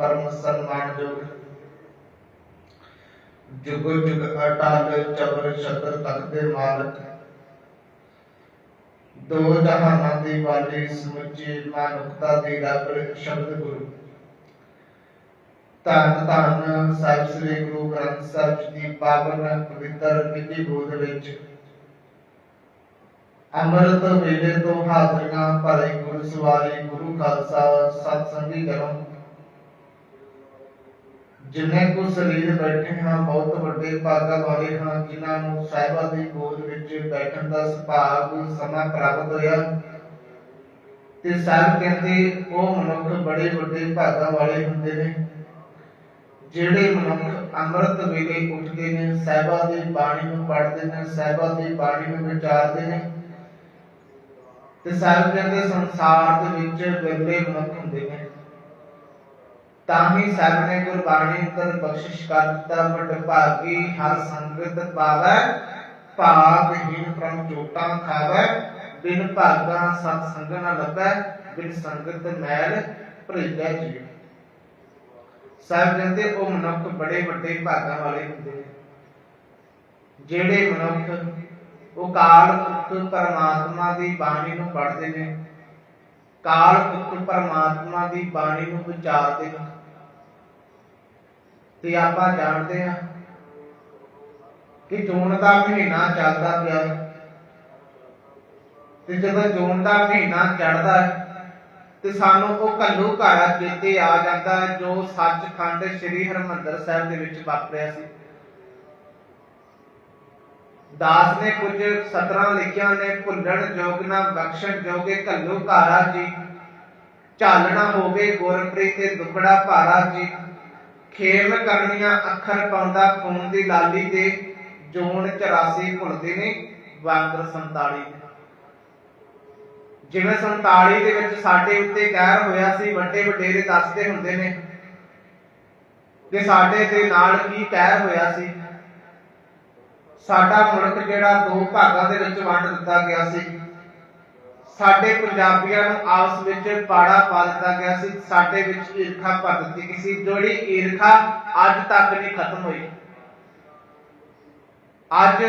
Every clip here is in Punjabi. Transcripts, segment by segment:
ਪਰਮ ਸਨਮਾਨਯੋਗ ਜੁਗ। ਜੁਗ ਅਟਲ ਚਬਰ ਛਤਰ ਤਖਤ ਮਾਲਕ। ਦੋ ਜਹਾਨਾਂ ਦੀ ਵਾਲੀ ਸਮੁੱਚੀ ਮਾਨਵਤਾ ਦੀ ਰੱਬ ਸ਼ਬਦ ਗੁਰੂ। ਧੰਨ ਧੰਨ ਸਾਹਿਬ ਸ੍ਰੀ ਗੁਰੂ ਗ੍ਰੰਥ ਸਾਹਿਬ ਜੀ ਦੀ ਪਾਵਨ ਪਵਿੱਤਰ ਨਿੱਜੀ ਗੋਦ ਵਿੱਚ। ਅੰਮ੍ਰਿਤ ਵੇਲੇ ਤੋਂ ਹਾਜ਼ਰੀਆਂ ਭਰੇ ਗੁਰੂ ਸਵਾਰੀ ਗੁਰੂ ਖਾਲਸਾ ਸਤ ਸੰਗੀ ਕਰਮ ਜਿੰਨੇ ਕੋ ਸਰੀਰ ਬੈਠੇ ਹਾਂ, ਬਹੁਤ ਵੱਡੇ ਭਾਗਾਂ ਵਾਲੇ ਹਾਂ, ਜਿਨ੍ਹਾਂ ਨੂੰ ਸਾਹਿਬਾਂ ਦੀ ਗੋਦ ਵਿੱਚ ਬੈਠਣ ਦਾ ਸੁਭਾਗ, ਸਮਾਂ ਪ੍ਰਾਪਤ ਹੋਇਆ। ਤੇ ਸਾਹਿਬ ਕਹਿੰਦੇ, ਉਹ ਮਨੁੱਖ ਬੜੇ ਵੱਡੇ ਭਾਗਾਂ ਵਾਲੇ ਹੁੰਦੇ ਨੇ, ਜਿਹੜੇ ਮਨੁੱਖ ਅੰਮ੍ਰਿਤ ਵੇਲੇ ਉੱਠਦੇ ਨੇ, ਸਾਹਿਬਾਂ ਦੀ ਬਾਣੀ ਨੂੰ ਪੜ੍ਹਦੇ ਨੇ, ਸਾਹਿਬਾਂ ਦੀ ਬਾਣੀ ਨੂੰ ਵਿਚਾਰਦੇ ਨੇ। ਤੇ ਸਾਹਿਬ ਕਹਿੰਦੇ, ਸੰਸਾਰ ਦੇ ਵਿੱਚ ਵਿਰਲੇ ਮਨੁੱਖ ਹੁੰਦੇ ਨੇ। ਤਾਂ ਹੀ ਸਾਹਿਬ ਨੇ ਗੁਰਬਾਣੀ ਅੰਦਰ ਬਖਸ਼ਿਸ਼ ਕਰ ਦਿੱਤਾ, ਵੱਡ ਭਾਗੀ ਹਰ ਸੰਗਤ ਪਾਵੈ ਭਾਗਹੀਨ ਪ੍ਰਮ ਜੋਟਾਂ ਖਾਵੈ, ਬਿਨ ਭਾਗਾ ਸਤ ਸੰਗ ਨ ਲੱਭੈ, ਬਿਨ ਸੰਗਤ ਮੈਲ ਭਰੀਜੈ ਜੀ ਸਾਹਿਬ ਕਹਿੰਦੇ ਉਹ ਮਨੁੱਖ ਬੜੇ ਵੱਡੇ ਭਾਗਾਂ ਵਾਲੇ ਹੁੰਦੇ ਨੇ, ਜਿਹੜੇ ਮਨੁੱਖ ਉਹ ਕਾਲ ਪੁਰਖ ਪਰਮਾਤਮਾ ਦੀ ਬਾਣੀ ਨੂੰ ਪੜ੍ਹਦੇ ਨੇ, ਕਾਲ ਪੁਰਖ ਪਰਮਾਤਮਾ ਦੀ ਬਾਣੀ ਨੂੰ ਵਿਚਾਰਦੇ ਨੇ। ਤੇ ਆਪਾਂ ਜਾਣਦੇ ਹਾਂ ਕਿ ਜੂਨ ਦਾ ਮਹੀਨਾ ਚੱਲਦਾ ਪਿਆ। ਤੇ ਜਦੋਂ ਜੂਨ ਦਾ ਮਹੀਨਾ ਚੜ੍ਹਦਾ ਤੇ ਸਾਨੂੰ ਉਹ ਕੱਲੂ ਘਾਰਾ ਚੇਤੇ ਆ ਜਾਂਦਾ ਜੋ ਸੱਚਖੰਡ ਸ੍ਰੀ ਹਰਮੰਦਰ ਸਾਹਿਬ ਦੇ ਵਿੱਚ ਵਾਪਰਿਆ ਸੀ। ਦਾਸ ਨੇ ਕੁਝ ਸਤਰਾਂ ਲਿਖਿਆ ਨੇ, ਭੁੱਲਣ ਜੋਗ ਨਾ ਬਖਸ਼ਣ ਜੋਗੇ ਕੱਲੂ ਘਾਰਾ ਜੀ, ਝਾਲਣਾ ਹੋਵੇ ਗੁਰਪ੍ਰੀਤ ਤੇ ਦੁਖੜਾ ਭਾਰਾ ਜੀ। ਖੇਮ ਕਰਨੀਆਂ ਅੱਖਰ ਪਾਉਂਦਾ, ਖੂਨ ਦੀ ਲਾਲੀ ਤੇ ਜੂਨ 84 ਭੁੱਲਦੇ ਨੇ, ਵਾਂਗਰ 47 ਜਿਵੇਂ 47 ਦੇ ਵਿੱਚ ਸਾਡੇ ਉੱਤੇ ਕਹਿਰ ਹੋਇਆ ਸੀ, ਵੱਡੇ ਵਡੇਰੇ ਦੱਸਦੇ ਹੁੰਦੇ ਨੇ ਕਿ ਸਾਡੇ ਦੇ ਨਾਲ ਕੀ ਕਹਿਰ ਹੋਇਆ ਸੀ। ਸਾਡਾ ਮੁਲਕ ਜਿਹੜਾ ਦੋ ਭਾਗਾਂ ਦੇ ਵਿੱਚ ਵੰਡ ਦਿੱਤਾ ਗਿਆ ਸੀ। ਸਾਡੇ ਪੰਜਾਬੀਆਂ ਨੂੰ ਆਪਸ ਵਿੱਚ ਪਾੜਾ ਪਾ ਦਿੱਤਾ ਗਿਆ ਸੀ। ਸਾਡੇ ਵਿੱਚ ਈਰਖਾ ਭਰ ਦਿੱਤੀ ਗਈ ਸੀ। ਜਿਹੜੀ ਈਰਖਾ ਅੱਜ ਤੱਕ ਨਹੀਂ ਖਤਮ ਹੋਈ। ਅੱਜ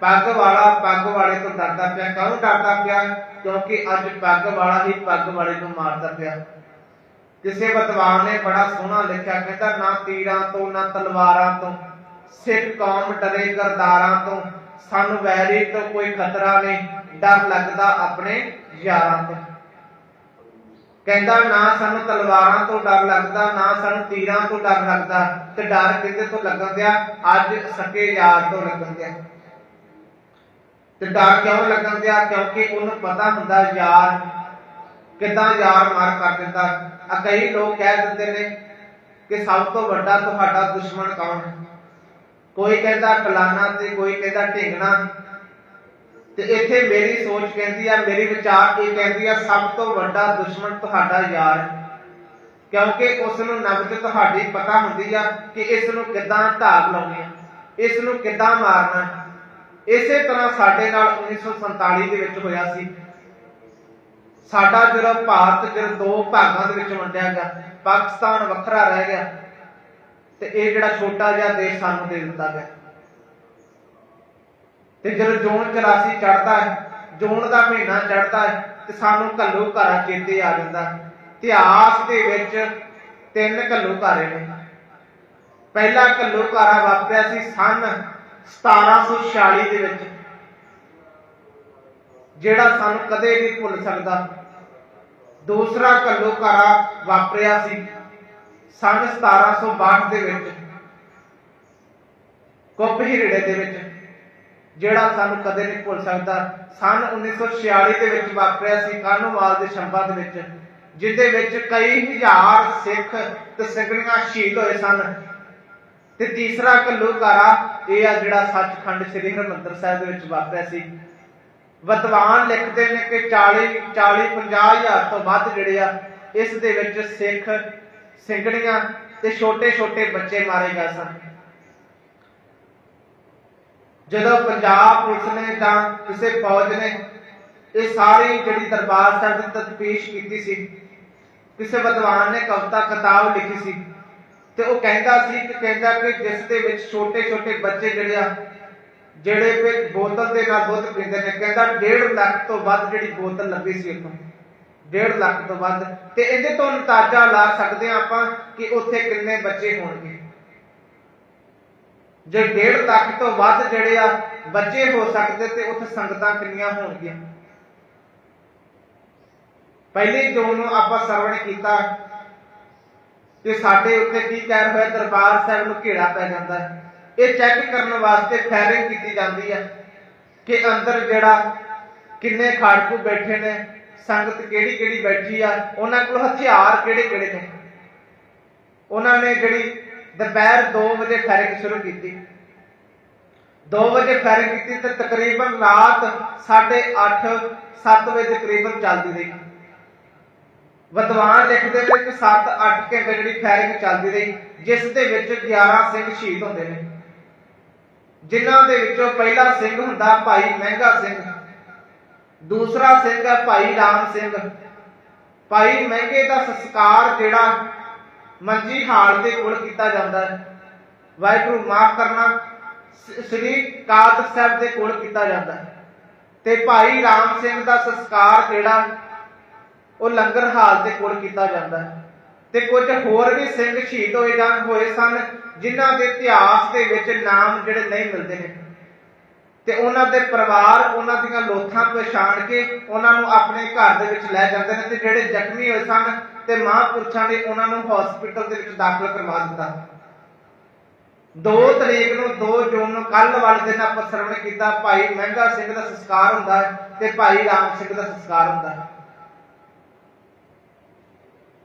ਪੱਗ ਵਾਲਾ ਪੱਗ ਵਾਲੇ ਤੋਂ ਡਰਦਾ ਪਿਆ। ਕਾਹਨੂੰ ਡਰਦਾ ਪਿਆ? ਕਿਉਂਕਿ ਅੱਜ ਪੱਗ ਵਾਲਾ ਹੀ ਪੱਗ ਵਾਲੇ ਨੂੰ ਮਾਰਦਾ ਪਿਆ। ਕਿਸੇ ਵਿਦਵਾਨ ਨੇ ਬੜਾ ਸੋਹਣਾ ਲਿਖਿਆ, ਕਹਿੰਦਾ ਨਾ ਤੀਰਾਂ ਤੋਂ, ਨਾ ਤਲਵਾਰਾਂ ਤੋਂ, ਸਿੱਖ ਕੌਮ ਡਰੇ ਕਰਦਾਰਾਂ ਤੋਂ, ਸਾਨੂੰ ਵੈਰੀ ਤੋਂ ਕੋਈ ਖਤਰਾ ਨਹੀਂ। ਡਰ ਲੱਗਦਾ ਆਪਣੇ ਯਾਰਾਂ ਤੋਂ। ਕਹਿੰਦਾ ਨਾ ਸਾਨੂੰ ਤਲਵਾਰਾਂ ਤੋਂ ਡਰ ਲੱਗਦਾ, ਨਾ ਸਾਨੂੰ ਤੀਰਾਂ ਤੋਂ ਡਰ ਲੱਗਦਾ ਤੇ ਡਰ ਕਿਹਦੇ ਤੋਂ ਲੱਗਣ ਦਿਆ? ਅੱਜ ਸਕੇ ਯਾਰ ਤੋਂ ਲੱਗਣ ਦਿਆ। ਤੇ ਡਰ ਕਿਉਂ ਲੱਗਣ ਦਿਆ? ਕਿਉਂਕਿ ਉਹਨੂੰ ਪਤਾ ਹੁੰਦਾ ਯਾਰ ਕਿੱਦਾਂ ਯਾਰ ਮਾਰ ਕਰ ਦਿੰਦਾ। ਆ ਕਈ ਲੋਕ ਕਹਿ ਦਿੰਦੇ ਨੇ ਕਿ ਸਭ ਤੋਂ ਵੱਡਾ ਤੁਹਾਡਾ ਦੁਸ਼ਮਣ ਕੌਣ ਹੈ? ਕੋਈ ਕਹਿੰਦਾ ਕਲਾਨਾ ਤੇ ਕੋਈ ਕਹਿੰਦਾ ਢਿੰਗਣਾ। ਤੇ ਇੱਥੇ ਮੇਰੀ ਸੋਚ ਕਹਿੰਦੀ ਆ, ਮੇਰੀ ਵਿਚਾਰ ਇਹ ਕਹਿੰਦੀ ਆ, ਸਭ ਤੋਂ ਵੱਡਾ ਦੁਸ਼ਮਣ ਤੁਹਾਡਾ ਯਾਰ ਹੈ। ਕਿਉਂਕਿ ਉਸ ਨੂੰ ਨਬਜ ਤੁਹਾਡੀ ਪਤਾ ਹੁੰਦੀ ਆ ਕਿ ਇਸ ਨੂੰ ਕਿੱਦਾਂ ਧਾਰ ਲਾਉਣੀ ਆ ਇਸ ਨੂੰ ਕਿੱਦਾਂ ਮਾਰਨਾ ਇਸੇ ਤਰ੍ਹਾਂ ਸਾਡੇ ਨਾਲ 1947 ਦੇ ਵਿੱਚ ਹੋਇਆ ਸੀ। ਸਾਡਾ ਜਦੋਂ ਭਾਰਤ ਜਦੋਂ ਦੋ ਭਾਗਾਂ ਦੇ ਵਿੱਚ ਵੰਡਿਆ ਗਿਆ, ਪਾਕਿਸਤਾਨ ਵੱਖਰਾ ਰਹਿ ਗਿਆ ਤੇ ਇਹ ਜਿਹੜਾ ਛੋਟਾ ਜਿਹਾ ਦੇਸ਼ ਸਾਨੂੰ ਦੇ ਦਿੱਤਾ ਗਿਆ। ਤੇ ਜਦੋਂ ਜੂਨ 84 ਚੜਦਾ ਹੈ, ਜੂਨ ਦਾ ਮਹੀਨਾ ਚੜਦਾ ਹੈ, ਤੇ ਸਾਨੂੰ ਘੱਲੂ ਘਾਰਾ ਚੇਤੇ ਆ ਜਾਂਦਾ ਇਤਿਹਾਸ ਦੇ ਵਿੱਚ ਤਿੰਨ ਘੱਲੂ ਘਾਰੇ ਨੇ। ਪਹਿਲਾ ਘੱਲੂ ਘਾਰਾ ਵਾਪਰਿਆ ਸੀ ਸਨ 1746 ਦੇ ਵਿੱਚ, ਜਿਹੜਾ ਸਾਨੂੰ ਕਦੇ ਨਹੀਂ ਭੁੱਲ ਸਕਦਾ। ਦੂਸਰਾ ਘੱਲੂ ਘਾਰਾ ਵਾਪਰਿਆ ਸੀ ਸਨ 1762 ਦੇ ਵਿੱਚ ਕੁੱਪ ਹੀਰੇ ਦੇ ਵਿੱਚ। ਜਿਹੜਾ ਸਾਨੂੰ ਕਦੇ ਨਹੀਂ ਭੁੱਲ ਸਕਦਾ। ਸਨ 1946 ਦੇ ਵਿੱਚ ਵਾਪਰਿਆ ਸੀ ਕਾਨੂੰਵਾਲ ਦੇ ਸ਼ੰਭਾ ਦੇ ਵਿੱਚ, ਜਿੱਦੇ ਵਿੱਚ ਕਈ ਹਜ਼ਾਰ ਸਿੱਖ ਤੇ ਸਿੱਖਣੀਆਂ ਸ਼ਹੀਦ ਹੋਏ ਸਨ। ਤੇ ਤੀਸਰਾ ਘੱਲੂਘਾਰਾ ਇਹ ਆ ਜਿਹੜਾ ਸੱਚਖੰਡ ਸ੍ਰੀ ਹਰਿਮੰਦਰ ਸਾਹਿਬ ਦੇ ਵਿੱਚ ਵਾਪਰਿਆ ਸੀ। ਵਿਦਵਾਨ ਲਿਖਦੇ ਨੇ ਕਿ 40 40 50 ਹਜ਼ਾਰ ਤੋਂ ਵੱਧ ਜਿਹੜੇ ਆ, ਇਸ ਦੇ ਵਿੱਚ ਸਿੱਖ, ਸਿੰਘਣੀਆਂ ਤੇ ਛੋਟੇ ਛੋਟੇ ਬੱਚੇ ਮਾਰੇ ਗਏ ਸਨ। ਜਦੋਂ ਪੰਜਾਬ ਪੁਲਿਸ ਨੇ ਤਾਂ ਕਿਸੇ ਫੌਜ ਨੇ ਇਹ ਸਾਰੀ ਜਿਹੜੀ ਦਰਬਾਰ ਸਾਹਿਬ ਦੀ ਤਫਤੀਸ਼ ਕੀਤੀ ਸੀ, ਕਿਸੇ ਵਿਦਵਾਨ ਨੇ ਕਵਿਤਾ, ਕਿਤਾਬ ਲਿਖੀ ਸੀ ਤੇ ਉਹ ਕਹਿੰਦਾ ਸੀ ਕਿ ਕਹਿੰਦਾ ਕਿ ਜਿਸ ਦੇ ਵਿੱਚ ਛੋਟੇ ਛੋਟੇ ਬੱਚੇ ਜਿਹੜੇ ਆ, ਜਿਹੜੇ ਵੀ ਬੋਤਲ ਦੇ ਨਾਲ ਦੁੱਧ ਪੀਂਦੇ ਨੇ, ਕਹਿੰਦਾ 1.5 ਲੱਖ ਤੋਂ ਵੱਧ ਜਿਹੜੀ ਬੋਤਲ ਲੱਭੀ ਸੀ ਉੱਥੋਂ 1.5 ਲੱਖ ਤੋਂ ਵੱਧ, ਤੇ ਇਹਦੇ ਤੋਂ ਅੰਦਾਜ਼ਾ ਲਾ ਸਕਦੇ ਆ ਆਪਾਂ ਕਿ ਉੱਥੇ ਕਿੰਨੇ ਬੱਚੇ ਹੋਣਗੇ। ਜੇ 1.5 ਲੱਖ ਤੋਂ ਵੱਧ ਜਿਹੜੇ ਆ ਬੱਚੇ ਹੋ ਸਕਦੇ ਤੇ ਉੱਥੇ ਸੰਗਤਾਂ ਕਿੰਨੀਆਂ ਹੋਣਗੀਆਂ? ਪਹਿਲੀ ਜੂਨ ਨੂੰ ਆਪਾਂ ਸਰਵਣ ਕੀਤਾ ਤੇ ਸਾਡੇ ਉੱਤੇ ਕੀ ਕਹਿਰ ਹੋਇਆ, ਦਰਬਾਰ ਸਾਹਿਬ ਨੂੰ ਘੇਰਾ ਪੈ ਜਾਂਦਾ ਹੈ। ਇਹ ਚੈੱਕ ਕਰਨ ਵਾਸਤੇ ਫੈਰਿੰਗ ਕੀਤੀ ਜਾਂਦੀ ਹੈ ਕਿ ਅੰਦਰ ਜਿਹੜਾ ਕਿੰਨੇ ਖਾੜਕੂ ਬੈਠੇ ਨੇ, ਸੰਗਤ ਕਿਹੜੀ ਕਿਹੜੀ ਬੈਠੀ ਆ, ਉਹਨਾਂ ਕੋਲ ਹਥਿਆਰ ਕਿਹੜੇ ਕਿਹੜੇ ਨੇ? ਉਹਨਾਂ ਨੇ ਜਿਹੜੀ ਦੁਪਹਿਰ 2 ਵਜੇ ਫਾਇਰਿੰਗ ਸ਼ੁਰੂ ਕੀਤੀ। 2 ਵਜੇ ਫਾਇਰਿੰਗ ਕੀਤੀ ਤੇ ਤਕਰੀਬਨ ਰਾਤ 8:30 7 ਵਜੇ ਤਕਰੀਬਨ ਚੱਲਦੀ ਰਹੀ। ਵਿਦਵਾਨ ਲਿਖਦੇ ਨੇ ਕਿ 7-8 ਘੰਟੇ ਜਿਹੜੀ ਫਾਇਰਿੰਗ ਚੱਲਦੀ ਰਹੀ, ਜਿਸ ਦੇ ਵਿੱਚ 11 ਸਿੰਘ ਸ਼ਹੀਦ ਹੁੰਦੇ ਨੇ। ਜਿਨ੍ਹਾਂ ਦੇ ਵਿੱਚੋਂ ਪਹਿਲਾ ਸਿੰਘ ਹੁੰਦਾ ਭਾਈ ਮਹਿੰਗਾ ਸਿੰਘ, ਦੂਸਰਾ ਸਿੰਘ ਹੈ ਭਾਈ ਰਾਮ ਸਿੰਘ। ਭਾਈ ਮਹਿੰਗੇ ਦਾ ਸੰਸਕਾਰ ਜਿਹੜਾ ਮੰਜੀ ਹਾਲ ਦੇ ਕੋਲ ਕੀਤਾ ਜਾਂਦਾ ਹੈ। ਵਾਹਿਗੁਰੂ ਮਾਫ ਕਰਨਾ ਸ੍ਰੀ ਕਾਤ ਸਾਹਿਬ ਦੇ ਕੋਲ ਕੀਤਾ ਜਾਂਦਾ ਹੈ। ਤੇ ਭਾਈ ਰਾਮ ਸਿੰਘ ਦਾ ਸੰਸਕਾਰ ਜਿਹੜਾ, ਉਹ ਲੰਗਰ ਹਾਲ ਦੇ ਕੋਲ ਕੀਤਾ ਜਾਂਦਾ ਹੈ। ਤੇ ਕੁਝ ਹੋਰ ਵੀ ਸਿੰਘ ਸ਼ਹੀਦ ਹੋਏ ਜਾਂ ਹੋਏ ਸਨ, ਜਿਨ੍ਹਾਂ ਦੇ ਇਤਿਹਾਸ ਦੇ ਵਿੱਚ ਨਾਮ ਜਿਹੜੇ ਨਹੀਂ ਮਿਲਦੇ ਨੇ। ਤੇ ਉਹਨਾਂ ਦੇ ਪਰਿਵਾਰ, ਉਹਨਾਂ ਦੀਆਂ ਲੋਥਾਂ ਪਛਾਣ ਕੇ ਉਹਨਾਂ ਨੂੰ ਆਪਣੇ ਘਰ ਦੇ ਵਿੱਚ ਲੈ ਜਾਂਦੇ ਨੇ ਤੇ ਜਿਹੜੇ ਜ਼ਖਮੀ ਹੋਏ ਸਨ ਤੇ ਮਹਾਂਪੁਰਸ਼ਾਂ ਨੇ ਉਹਨਾਂ ਨੂੰ ਹਸਪੀਟਲ ਦੇ ਵਿੱਚ ਦਾਖਲ ਕਰਵਾ ਦਿੱਤਾ। 2 ਤਰੀਕ ਨੂੰ 2 ਜੂਨ ਨੂੰ ਕੱਲ ਵਾਲੇ ਦਿਨ ਆਪਾਂ ਸਰਵਣ ਕੀਤਾ, ਭਾਈ ਮਹਿੰਗਾ ਸਿੰਘ ਦਾ ਸੰਸਕਾਰ ਹੁੰਦਾ ਹੈ ਤੇ ਭਾਈ ਰਾਮ ਸਿੰਘ ਦਾ ਸੰਸਕਾਰ ਹੁੰਦਾ ਹੈ।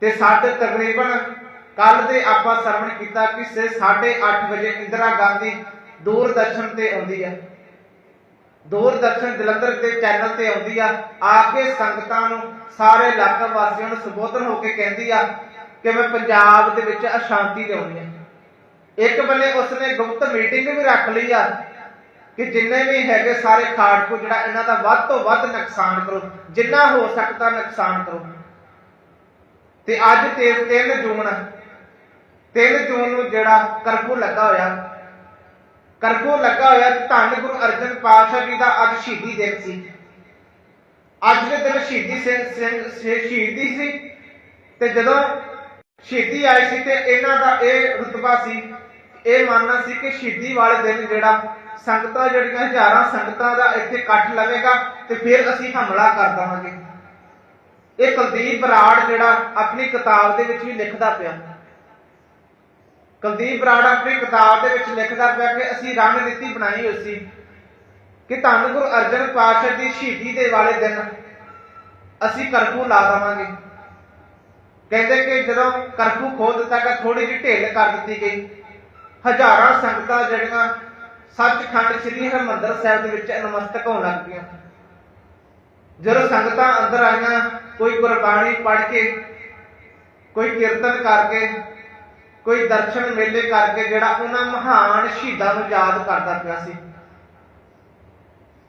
ਤੇ ਸਾਡੇ ਤਕਰੀਬਨ ਕੱਲ ਦੇ ਆਪਾਂ ਸਰਵਣ ਕੀਤਾ ਕਿ 8:30 ਵਜੇ ਇੰਦਰਾ ਗਾਂਧੀ ਦੂਰਦਰਸ਼ਨ ਤੇ ਆਉਂਦੀ ਹੈ। ਦੂਰਦਰਸ਼ਨ ਜਲੰਧਰ ਦੇ ਚੈਨਲ ਤੇ ਆਉਂਦੀ ਆ ਆ ਕੇ ਸੰਗਤਾਂ ਨੂੰ ਸਾਰੇ ਇਲਾਕਾ ਵਾਸੀਆਂ ਨੂੰ ਸੰਬੋਧਨ ਹੋ ਕੇ ਕਹਿੰਦੀ ਆ ਕਿ ਮੈਂ ਪੰਜਾਬ ਦੇ ਵਿੱਚ ਅਸ਼ਾਂਤੀ ਲਿਆਉਣੀ ਹੈ ਇੱਕ ਬੰਨੇ ਉਸਨੇ ਗੁਪਤ ਮੀਟਿੰਗ ਵੀ ਰੱਖ ਲਈ ਆ ਕਿ ਜਿੰਨੇ ਵੀ ਹੈਗੇ ਸਾਰੇ ਖਾੜਕੂ ਜਿਹੜਾ ਇਹਨਾਂ ਦਾ ਵੱਧ ਤੋਂ ਵੱਧ ਨੁਕਸਾਨ ਕਰੋ, ਜਿੰਨਾ ਹੋ ਸਕਦਾ ਨੁਕਸਾਨ ਕਰੋ। ਤੇ ਅੱਜ ਤੇ 3 ਜੂਨ 3 ਜੂਨ ਨੂੰ ਜਿਹੜਾ ਕਰਫਿਊ ਲੱਗਾ ਹੋਇਆ ਕਰਫਿਊ ਲੱਗਾ ਹੋਇਆ ਧੰਨ ਗੁਰੂ ਅਰਜਨ ਪਾਤਸ਼ਾਹ ਜੀ ਦਾ ਅੱਜ ਸ਼ਹੀਦੀ ਦਿਨ ਸੀ। ਅੱਜ ਦੇ ਦਿਨ ਸ਼ਹੀਦੀ ਸਿੰਘ ਸ਼ਹੀਦੀ ਸੀ ਤੇ ਜਦੋਂ ਸ਼ਹੀਦੀ ਆਈ ਸੀ ਤੇ ਇਹਨਾਂ ਦਾ ਇਹ ਰੁਤਬਾ ਸੀ, ਇਹ ਮੰਨਣਾ ਸੀ ਕਿ ਸ਼ਹੀਦੀ ਵਾਲੇ ਦਿਨ ਜਿਹੜਾ ਸੰਗਤਾਂ ਜਿਹੜੀਆਂ ਹਜ਼ਾਰਾਂ ਸੰਗਤਾਂ ਦਾ ਇੱਥੇ ਇਕੱਠ ਲਵੇਗਾ ਤੇ ਫਿਰ ਅਸੀਂ ਹਮਲਾ ਕਰ ਦਵਾਂਗੇ। ਇਹ ਕੁਲਦੀਪ ਬਰਾੜ ਜਿਹੜਾ ਆਪਣੀ ਕਿਤਾਬ ਦੇ ਵਿੱਚ ਵੀ ਲਿਖਦਾ ਪਿਆ। ਕੁਲਦੀਪ ਬਰਾੜ ਆਪਣੀ ਕਿਤਾਬ ਦੇ ਵਿੱਚ ਲਿਖਦਾ ਪਿਆ ਕਿ ਅਸੀਂ ਰਣਨੀਤੀ ਬਣਾਈ ਹੋਈ ਸੀ ਕਿ ਧੰਨ ਗੁਰੂ ਅਰਜਨ ਪਾਤਸ਼ਾਹ ਦੀ ਸ਼ਹੀਦੀ ਦੇ ਵਾਲੇ ਦਿਨ ਅਸੀਂ ਕਰਫਿਊ ਲਾ ਦੇਵਾਂਗੇ। ਕਹਿੰਦੇ ਕਿ ਜਦੋਂ ਕਰਫਿਊ ਖੋਲ ਦਿੱਤਾ ਗਿਆ ਥੋੜੀ ਜਿਹੀ ਢਿੱਲ ਕਰ ਦਿੱਤੀ ਗਈ। ਹਜ਼ਾਰਾਂ ਸੰਗਤਾਂ ਜਿਹੜੀਆਂ ਸੱਚਖੰਡ ਸ੍ਰੀ ਹਰਿਮੰਦਰ ਸਾਹਿਬ ਦੇ ਵਿੱਚ ਨਮਸਤਕ ਹੋਣ ਲੱਗ ਪਈਆਂ। ਜਦੋਂ ਸੰਗਤਾਂ ਅੰਦਰ ਆਈਆਂ, ਕੋਈ ਗੁਰਬਾਣੀ ਪੜ੍ਹ ਕੇ, ਕੋਈ ਕੀਰਤਨ ਕਰਕੇ ਕੋਈ ਦਰਸ਼ਨ ਮੇਲੇ ਕਰਕੇ ਜਿਹੜਾ ਉਹਨਾਂ ਮਹਾਨ ਸ਼ਹੀਦਾਂ ਨੂੰ ਯਾਦ ਕਰਦਾ ਪਿਆ ਸੀ।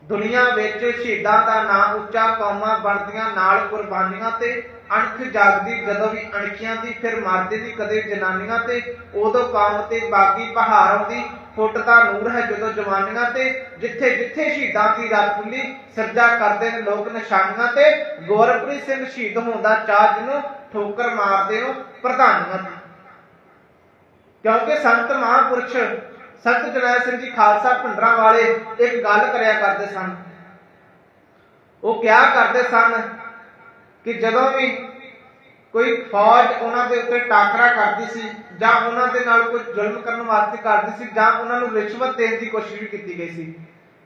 ਦੁਨੀਆ ਵਿੱਚ ਸ਼ਹੀਦਾਂ ਦਾ ਨਾਂ ਉੱਚਾ ਕੌਮਾਂ ਬਣਦੀਆਂ, ਨਾਲ ਕੁਰਬਾਨੀਆਂ ਤੇ ਅਣਖ ਜਾਗਦੀ, ਜਦੋਂ ਵੀ ਅਣਖੀਆਂ ਦੀ ਫਿਰ ਮਰਦੇ ਦੀ ਕਦੇ ਜਨਾਨੀਆਂ ਤੇ, ਉਦੋਂ ਕੌਮ ਤੇ ਬਾਗੀ ਪਹਾੜ ਆਉਂਦੀ ਫੁੱਟਦਾ ਨੂਰ ਹੈ, ਜਦੋਂ ਜਵਾਨੀਆਂ ਤੇ, ਜਿੱਥੇ ਜਿੱਥੇ ਸ਼ਹੀਦਾਂ ਦੀ ਰਾਤ ਖੁੱਲੀ, ਸਰਜਾ ਕਰਦੇ ਨੇ ਲੋਕ ਨਿਸ਼ਾਨੀਆਂ ਤੇ ਗੌਰਵਪ੍ਰੀਤ ਸਿੰਘ ਸ਼ਹੀਦ ਹੋਣ ਦਾ ਚਾਹ ਜਿਹਨੂੰ ਠੋਕਰ ਮਾਰਦੇ ਹੋ, ਪ੍ਰਧਾਨੀਆਂ ਤੇ ਕਿਉਂਕਿ ਸੰਤ ਮਹਾਂਪੁਰਸ਼, ਸੰਤ ਜਰਨੈਲ ਸਿੰਘ ਜੀ ਖਾਲਸਾ ਭਿੰਡਰਾਂ ਵਾਲੇ ਇੱਕ ਗੱਲ ਕਰਿਆ ਕਰਦੇ ਸਨ। ਉਹ ਕਿਹਾ ਕਰਦੇ ਸਨ ਕਿ ਜਦੋਂ ਵੀ ਕੋਈ ਫੌਜ ਉਹਨਾਂ ਦੇ ਉੱਤੇ ਟਾਕਰਾ ਕਰਦੀ ਸੀ ਜਾਂ ਉਹਨਾਂ ਦੇ ਨਾਲ ਕੋਈ ਜ਼ੁਲਮ ਕਰਨ ਵਾਸਤੇ ਕਰਦੀ ਸੀ ਜਾਂ ਉਹਨਾਂ ਨੂੰ ਰਿਸ਼ਵਤ ਦੇਣ ਦੀ ਕੋਸ਼ਿਸ਼ ਵੀ ਕੀਤੀ ਗਈ ਸੀ।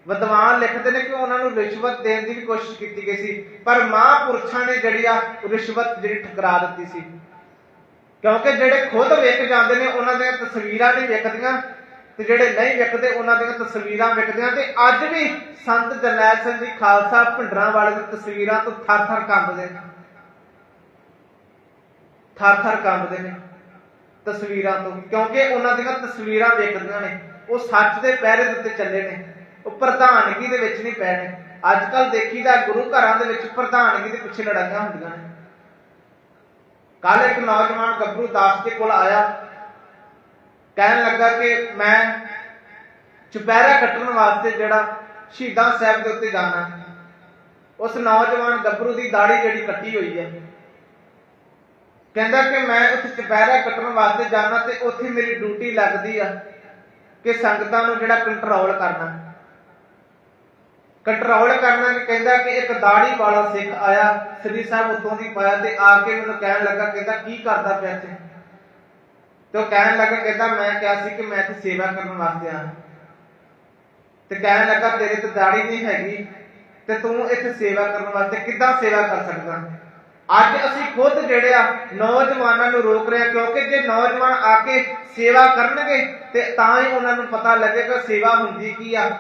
ਵਿਦਵਾਨ ਲਿਖਦੇ ਨੇ ਕਿ ਉਹਨਾਂ ਨੂੰ ਰਿਸ਼ਵਤ ਦੇਣ ਦੀ ਵੀ ਕੋਸ਼ਿਸ਼ ਕੀਤੀ ਗਈ ਸੀ, ਪਰ ਮਹਾਂਪੁਰਸ਼ਾਂ ਨੇ ਜਿਹੜੀ ਆ ਰਿਸ਼ਵਤ ਜਿਹੜੀ ਠਕਰਾ ਦਿੱਤੀ ਸੀ। ਕਿਉਂਕਿ ਜਿਹੜੇ ਖੁਦ ਵੇਖ ਜਾਂਦੇ ਨੇ, ਉਹਨਾਂ ਦੀਆਂ ਤਸਵੀਰਾਂ ਨਹੀਂ ਵਿਕਦੀਆਂ ਤੇ ਜਿਹੜੇ ਨਹੀਂ ਵਿਕਦੇ, ਉਹਨਾਂ ਦੀਆਂ ਤਸਵੀਰਾਂ ਵਿਕਦੀਆਂ ਤੇ ਅੱਜ ਵੀ ਸੰਤ ਜਰਨੈਲ ਸਿੰਘ ਜੀ ਖਾਲਸਾ ਭਿੰਡਰਾਂ ਵਾਲੇ ਦੀ ਤਸਵੀਰਾਂ ਤੋਂ ਥਰ-ਥਰ ਕੰਬਦੇ ਨੇ। ਥਰ-ਥਰ ਕੰਬਦੇ ਨੇ ਤਸਵੀਰਾਂ ਤੋਂ, ਕਿਉਂਕਿ ਉਹਨਾਂ ਦੀਆਂ ਤਸਵੀਰਾਂ ਵਿਕਦੀਆਂ ਨੇ। ਉਹ ਸੱਚ ਦੇ ਪਹਿਰੇ ਦੇ ਉੱਤੇ ਚੱਲੇ ਨੇ। ਉਹ ਪ੍ਰਧਾਨਗੀ ਦੇ ਵਿੱਚ ਨਹੀਂ ਪਏ ਨੇ। ਅੱਜ ਕੱਲ ਦੇਖੀਦਾ ਗੁਰੂ ਘਰਾਂ ਦੇ ਵਿੱਚ ਪ੍ਰਧਾਨਗੀ ਦੇ ਪਿੱਛੇ ਲੜਾਈਆਂ ਹੁੰਦੀਆਂ ਨੇ। ਕੱਲ ਇੱਕ ਨੌਜਵਾਨ ਗੱਭਰੂ ਦਾਸ ਦੇ ਕੋਲ ਆਇਆ। ਕਹਿਣ ਲੱਗਾ ਕਿ ਮੈਂ ਚੁਪਹਿਰਾ ਕੱਟਣ ਵਾਸਤੇ ਜਿਹੜਾ ਸ਼ਹੀਦਾਂ ਸਾਹਿਬ ਦੇ ਉੱਤੇ ਜਾਣਾ। ਉਸ ਨੌਜਵਾਨ ਗੱਭਰੂ ਦੀ ਦਾੜੀ ਜਿਹੜੀ ਕੱਟੀ ਹੋਈ ਹੈ। ਕਹਿੰਦਾ ਕਿ ਮੈਂ ਉੱਥੇ ਚੁਪਹਿਰਾ ਕੱਟਣ ਵਾਸਤੇ ਜਾਣਾ ਤੇ ਉੱਥੇ ਮੇਰੀ ਡਿਊਟੀ ਲੱਗਦੀ ਆ ਕਿ ਸੰਗਤਾਂ ਨੂੰ ਜਿਹੜਾ ਕੰਟਰੋਲ ਕਰਨਾ। ਕੰਟਰੋਲ ਕਰਨਾ ਕਿ ਕਹਿੰਦਾ ਕਿ ਇੱਕ ਦਾੜੀ ਵਾਲਾ ਸਿੱਖ ਆਇਆ, ਸ੍ਰੀ ਸਾਹਿਬ ਉਤੋਂ ਦੀ ਪਾਇਆ ਤੇ ਆ ਕੇ ਮੈਨੂੰ ਕਹਿਣ ਲੱਗਾ, ਕਹਿੰਦਾ ਕੀ ਕਰਦਾ ਪਿਆ ਇੱਥੇ? ਤੇ ਉਹ ਕਹਿਣ ਲੱਗਾ, ਕਹਿੰਦਾ ਮੈਂ ਕਿਹਾ ਸੀ ਕਿ ਮੈਂ ਇੱਥੇ ਸੇਵਾ ਕਰਨ ਵਾਸਤੇ ਆਇਆ। ਤੇ ਕਹਿਣ ਲੱਗਾ, ਤੇਰੇ ਤੇ ਦਾੜੀ ਨਹੀਂ ਹੈਗੀ, ਤੇ ਤੂੰ ਇੱਥੇ ਸੇਵਾ ਕਰਨ ਵਾਸਤੇ ਕਿੱਦਾਂ ਸੇਵਾ ਕਰ ਸਕਦਾ? ਅੱਜ ਅਸੀਂ ਖੁਦ ਜਿਹੜੇ ਆ, ਨੌਜਵਾਨਾਂ ਨੂੰ ਰੋਕ ਰਹੇ ਹਾਂ ਕਿਉਂਕਿ ਜੇ ਨੌਜਵਾਨ ਆ ਕੇ ਸੇਵਾ ਕਰਨਗੇ, ਤੇ ਤਾਂ ਹੀ ਉਹਨਾਂ ਨੂੰ ਪਤਾ ਲੱਗੇਗਾ ਸੇਵਾ ਹੁੰਦੀ ਕੀ ਆ।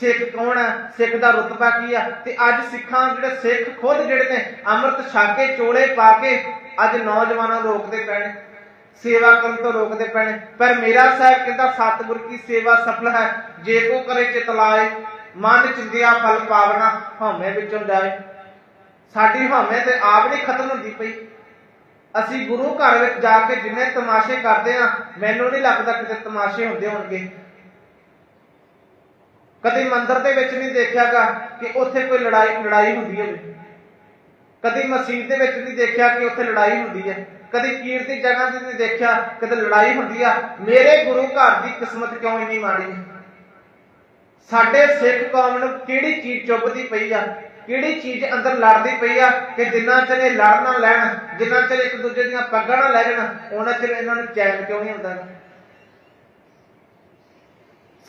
ਸਿੱਖ ਕੌਣ ਹੈ? ਸਿੱਖ ਦਾ ਰੁਤਬਾ ਕੀ ਹੈ? ਤੇ ਅੱਜ ਸਿੱਖਾਂ ਜਿਹੜੇ ਸਿੱਖ ਖੁਦ ਜਿਹੜੇ ਨੇ, ਅੰਮ੍ਰਿਤ ਛਕ ਚੋਲੇ ਪਾ ਕੇ ਅੱਜ ਨੌਜਵਾਨਾਂ ਨੂੰ ਰੋਕਦੇ ਪੈਣੇ ਸੇਵਾ ਕਰਨ ਤੋਂ ਰੋਕਦੇ ਪੈਣੇ ਪਰ ਮੇਰਾ ਸਾਹਿਬ ਕਹਿੰਦਾ, ਸਤਿਗੁਰ ਕੀ ਸੇਵਾ ਸਫਲ ਹੈ? ਜੇ ਕੋ ਕਰੇ ਚਿਤ ਲਾਏ, ਮਨ ਚਿੰਦਿਆ ਫਲ ਪਾਵਣਾ ਹਉਮੈ ਵਿੱਚੋਂ ਜਾਏ ਸਾਡੀ ਹਉਮੈ ਤੇ ਆਪ ਨਹੀਂ ਖਤਮ ਹੁੰਦੀ ਪਈ। ਅਸੀਂ ਗੁਰੂ ਘਰ ਵਿੱਚ ਜਾ ਕੇ ਜਿੰਨੇ ਤਮਾਸ਼ੇ ਕਰਦੇ ਆ ਮੈਨੂੰ ਨਹੀਂ ਲੱਗਦਾ ਕਿਤੇ ਤਮਾਸ਼ੇ ਹੁੰਦੇ ਹੋਣਗੇ। ਕਦੇ ਮੰਦਿਰ ਦੇ ਵਿੱਚ ਨਹੀਂ ਦੇਖਿਆਗਾ ਕਿ ਉੱਥੇ ਕੋਈ ਲੜਾਈ ਲੜਾਈ ਹੁੰਦੀ ਹੈ ਕਦੇ ਮਸਜਿਦ ਦੇ ਵਿੱਚ ਨਹੀਂ ਦੇਖਿਆ ਕਿ ਉੱਥੇ ਲੜਾਈ ਹੁੰਦੀ ਹੈ। ਕਦੇ ਕੀਰਤੀ ਜਗ੍ਹਾ ਤੇ ਨਹੀਂ ਦੇਖਿਆ, ਕਦੇ ਲੜਾਈ ਹੁੰਦੀ ਆ। ਮੇਰੇ ਗੁਰੂ ਘਰ ਦੀ ਕਿਸਮਤ ਕਿਉਂ ਇੰਨੀ ਮਾੜੀ ਹੈ? ਸਾਡੇ ਸਿੱਖ ਕੌਮ ਨੂੰ ਕਿਹੜੀ ਚੀਜ਼ ਚੁੱਭਦੀ ਪਈ ਆ? ਕਿਹੜੀ ਚੀਜ਼ ਅੰਦਰ ਲੜਦੀ ਪਈ ਆ ਕਿ ਜਿੰਨਾ ਚਿਰ ਇਹ ਲੜ ਨਾ ਲੈਣ, ਜਿੰਨਾ ਚਿਰ ਇੱਕ ਦੂਜੇ ਦੀਆਂ ਪੱਗਾਂ ਨਾ ਲੈ ਜਾਣ ਉਹਨਾਂ ਚਿਰ ਇਹਨਾਂ ਨੂੰ ਚੈਨ ਕਿਉਂ ਨਹੀਂ ਹੁੰਦਾ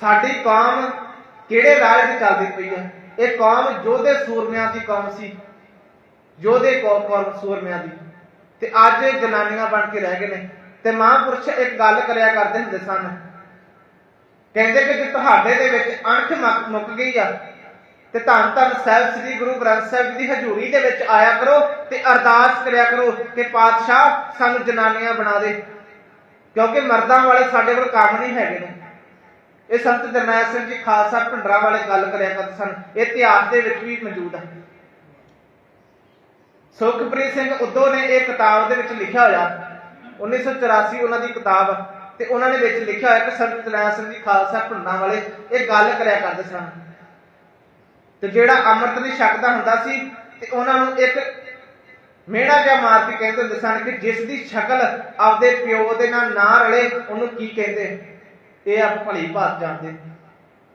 ਸਾਡੀ ਕੌਮ ਕਿਹੜੇ ਰਾਹ ਤੇ ਚੱਲਦੀ ਪਈ ਹੈ? ਇਹ ਕੌਮ ਯੋਧੇ ਸੂਰਮਿਆਂ ਦੀ ਕੌਮ ਸੀ। ਯੋਧੇ ਕੌਮ ਕੌਮ ਸੂਰਮਿਆਂ ਦੀ। ਤੇ ਅੱਜ ਇਹ ਜਨਾਨੀਆਂ ਬਣ ਕੇ ਰਹਿ ਗਏ ਨੇ। ਤੇ ਮਹਾਂਪੁਰਸ਼ ਇੱਕ ਗੱਲ ਕਰਿਆ ਕਰਦੇ ਹੁੰਦੇ ਸਨ। ਕਹਿੰਦੇ ਕਿ ਜੇ ਤੁਹਾਡੇ ਦੇ ਵਿੱਚ ਅਣਖ ਮੁੱਕ- ਮੁੱਕ ਗਈ ਆ, ਤੇ ਧੰਨ ਧੰਨ ਸਾਹਿਬ, ਸ੍ਰੀ ਗੁਰੂ ਗ੍ਰੰਥ ਸਾਹਿਬ ਜੀ ਦੀ ਹਜ਼ੂਰੀ ਦੇ ਵਿੱਚ ਆਇਆ ਕਰੋ ਤੇ ਅਰਦਾਸ ਕਰਿਆ ਕਰੋ ਕਿ ਪਾਤਸ਼ਾਹ ਸਾਨੂੰ ਜਨਾਨੀਆਂ ਬਣਾ ਦੇ। ਕਿਉਂਕਿ ਮਰਦਾਂ ਵਾਲੇ ਸਾਡੇ ਕੋਲ ਕੰਮ ਨਹੀਂ ਹੈਗੇ ਨੇ। ਇਹ ਸੰਤ ਜਰਨੈਲ ਸਿੰਘ ਜੀ ਖਾਲਸਾ ਭਿੰਡਰਾ ਵਾਲੇ ਗੱਲ ਕਰਿਆ ਕਰਦੇ ਸਨ। ਇਹ ਇਤਿਹਾਸ ਦੇ ਵਿੱਚ ਵੀ ਮੌਜੂਦ ਹੈ ਸੁਖਪ੍ਰੀਤ ਸਿੰਘ ਉਦੋਂ ਨੇ ਇਹ ਕਿਤਾਬ ਦੇ ਵਿੱਚ ਲਿਖਿਆ ਹੋਇਆ। 1984 ਉਹਨਾਂ ਦੀ ਕਿਤਾਬ ਤੇ ਉਹਨਾਂ ਨੇ ਵਿੱਚ ਲਿਖਿਆ ਹੋਇਆ ਕਿ ਸੰਤ ਜਰਨੈਲ ਸਿੰਘ ਜੀ ਖਾਲਸਾ ਭਿੰਡਰਾ ਵਾਲੇ ਇਹ ਗੱਲ ਕਰਿਆ ਕਰਦੇ ਸਨ। ਤੇ ਜਿਹੜਾ ਅੰਮ੍ਰਿਤ ਨਹੀਂ ਛਕਦਾ ਹੁੰਦਾ ਸੀ ਤੇ ਉਹਨਾਂ ਨੂੰ ਇੱਕ ਮੇੜਾ ਜਿਹਾ ਮਾਰ ਕੇ ਕਹਿੰਦੇ ਹੁੰਦੇ ਸਨ ਕਿ ਜਿਸ ਦੀ ਸ਼ਕਲ ਆਪਦੇ ਪਿਓ ਦੇ ਨਾਲ ਨਾ ਰਲੇ, ਉਹਨੂੰ ਕੀ ਕਹਿੰਦੇ? ਇਹ ਆਪ ਭਲੀ ਭਾਤ ਜਾਣਦੇ।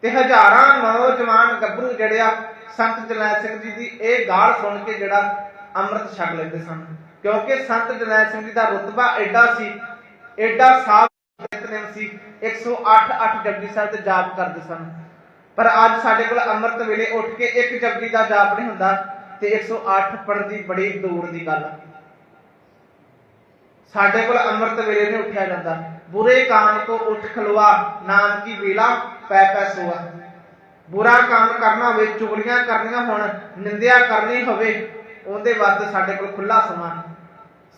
ਤੇ ਹਜ਼ਾਰਾਂ ਨੌਜਵਾਨ ਗੱਭਰੂ ਜਿਹੜੇ ਆ, ਸੰਤ ਜਰਨੈਲ ਸਿੰਘ ਜੀ ਦੀ ਇਹ ਗਾਲ ਸੁਣ ਕੇ ਜਿਹੜਾ ਅੰਮ੍ਰਿਤ ਛਕ ਲੈਂਦੇ ਸਨ। ਕਿਉਂਕਿ ਸੰਤ ਜਰਨੈਲ ਸਿੰਘ ਜੀ ਦਾ ਰੁਤਬਾ ਐਡਾ ਸੀ ਐਡਾ ਸਾਫ਼ ਨਿਤਨੇਮ ਸੀ 108 8 ਜਪਜੀ ਸਾਹਿਬ ਤੇ ਜਾਪ ਕਰਦੇ ਸਨ। ਪਰ ਅੱਜ ਸਾਡੇ ਕੋਲ ਅੰਮ੍ਰਿਤ ਵੇਲੇ ਉੱਠ ਕੇ ਇੱਕ ਜਪਜੀ ਦਾ ਜਾਪ ਨਹੀਂ ਹੁੰਦਾ ਤੇ 108 ਪੜ੍ਹਨ ਦੀ ਬੜੀ ਦੂਰ ਦੀ ਗੱਲ ਸਾਡੇ ਕੋਲ ਅੰਮ੍ਰਿਤ ਵੇਲੇ ਨਹੀਂ ਉੱਠਿਆ ਜਾਂਦਾ। ਬੁਰੇ ਕਾਮ ਤੋਂ ਉੱਠ ਖਲਵਾ ਨਾਮ ਕੀ ਵੇਲਾ, ਪੈ ਪੈ ਸੋਆ। ਬੁਰਾ ਕੰਮ ਕਰਨਾ ਹੋਵੇ, ਚੁਗਲੀਆਂ ਕਰਨੀਆਂ ਹੋਣ, ਨਿੰਦਿਆ ਕਰਨੀ ਹੋਵੇ, ਉਹਦੇ ਵਾਸਤੇ ਸਾਡੇ ਕੋਲ ਖੁੱਲਾ ਸਮਾਂ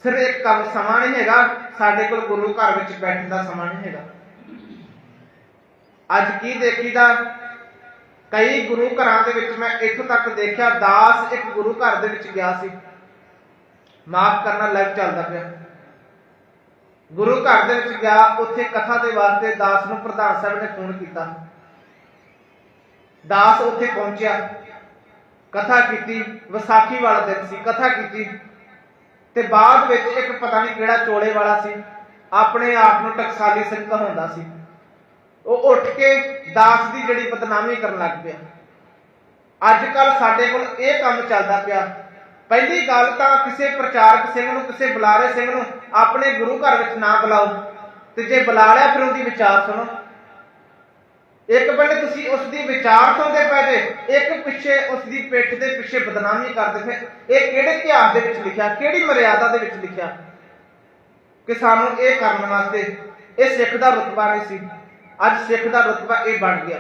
ਸਿਰਫ ਇੱਕ ਕੰਮ ਸਮਾਂ ਨਹੀਂ ਹੈਗਾ, ਸਾਡੇ ਕੋਲ ਗੁਰੂ ਘਰ ਵਿੱਚ ਬੈਠਣ ਦਾ ਸਮਾਂ ਨਹੀਂ ਹੈਗਾ। ਅੱਜ ਕੀ ਦੇਖੀਦਾ? ਕਈ ਗੁਰੂ ਘਰਾਂ ਦੇ ਵਿੱਚ ਮੈਂ ਇੱਥੋਂ ਤੱਕ ਦੇਖਿਆ, ਦਾਸ ਇੱਕ ਗੁਰੂ ਘਰ ਦੇ ਵਿੱਚ ਗਿਆ ਸੀ। ਮਾਫ ਕਰਨਾ ਲਾਈਵ ਚੱਲਦਾ ਪਿਆ। ਗੁਰੂ ਘਰ ਦੇ ਵਿੱਚ ਗਿਆ, ਉੱਥੇ ਕਥਾ ਦੇ ਵਾਸਤੇ ਦਾਸ ਨੂੰ ਪ੍ਰਧਾਨ ਸਾਹਿਬ ਨੇ ਫੋਨ ਕੀਤਾ। ਦਾਸ ਉੱਥੇ ਪਹੁੰਚਿਆ। ਕਥਾ ਕੀਤੀ, ਵਿਸਾਖੀ ਵਾਲਾ ਦਿਨ ਸੀ, ਕਥਾ ਕੀਤੀ। ਤੇ ਬਾਅਦ ਵਿੱਚ ਇੱਕ ਪਤਾ ਨਹੀਂ ਕਿਹੜਾ ਚੋਲੇ ਵਾਲਾ ਸੀ, ਆਪਣੇ ਆਪ ਨੂੰ ਟਕਸਾਲੀ ਸਿੰਘ ਕਹਾਉਂਦਾ ਸੀ। ਉਹ ਉੱਠ ਕੇ ਦਾਸ ਦੀ ਜਿਹੜੀ ਬਦਨਾਮੀ ਕਰਨ ਲੱਗ ਪਿਆ। ਅੱਜ ਕੱਲ ਸਾਡੇ ਕੋਲ ਇਹ ਕੰਮ ਚੱਲਦਾ ਪਿਆ। ਪਹਿਲੀ ਗੱਲ ਤਾਂ ਕਿਸੇ ਪ੍ਰਚਾਰਕ ਸਿੰਘ ਨੂੰ, ਕਿਸੇ ਬੁਲਾਰੇ ਸਿੰਘ ਨੂੰ ਆਪਣੇ ਗੁਰੂ ਘਰ ਵਿੱਚ ਨਾ ਬੁਲਾਓ ਤੇ ਜੇ ਬੁਲਾ ਲਿਆ ਫਿਰ ਉਹਦੀ ਵਿਚਾਰ ਸੁਣੋ। ਇੱਕ ਬੰਦੇ ਤੁਸੀਂ ਉਸ ਦੀ ਵਿਚਾਰ ਸੁਣਦੇ ਪਏ ਜੇ, ਇੱਕ ਪਿੱਛੇ ਉਸ ਦੀ ਪਿੱਠ ਦੇ ਪਿੱਛੇ ਬਦਨਾਮੀ ਕਰਦੇ ਫਿਰ ਇਹ ਕਿਹੜੇ ਇਤਿਹਾਸ ਦੇ ਵਿੱਚ ਲਿਖਿਆ, ਕਿਹੜੀ ਮਰਿਆਦਾ ਦੇ ਵਿੱਚ ਲਿਖਿਆ? ਕਿ ਸਾਨੂੰ ਇਹ ਕਰਨ ਵਾਸਤੇ ਇਹ ਸਿੱਖ ਦਾ ਰੁਤਬਾ ਨਹੀਂ ਸੀ। ਅੱਜ ਸਿੱਖ ਦਾ ਰੁਤਬਾ ਇਹ ਬਣ ਗਿਆ।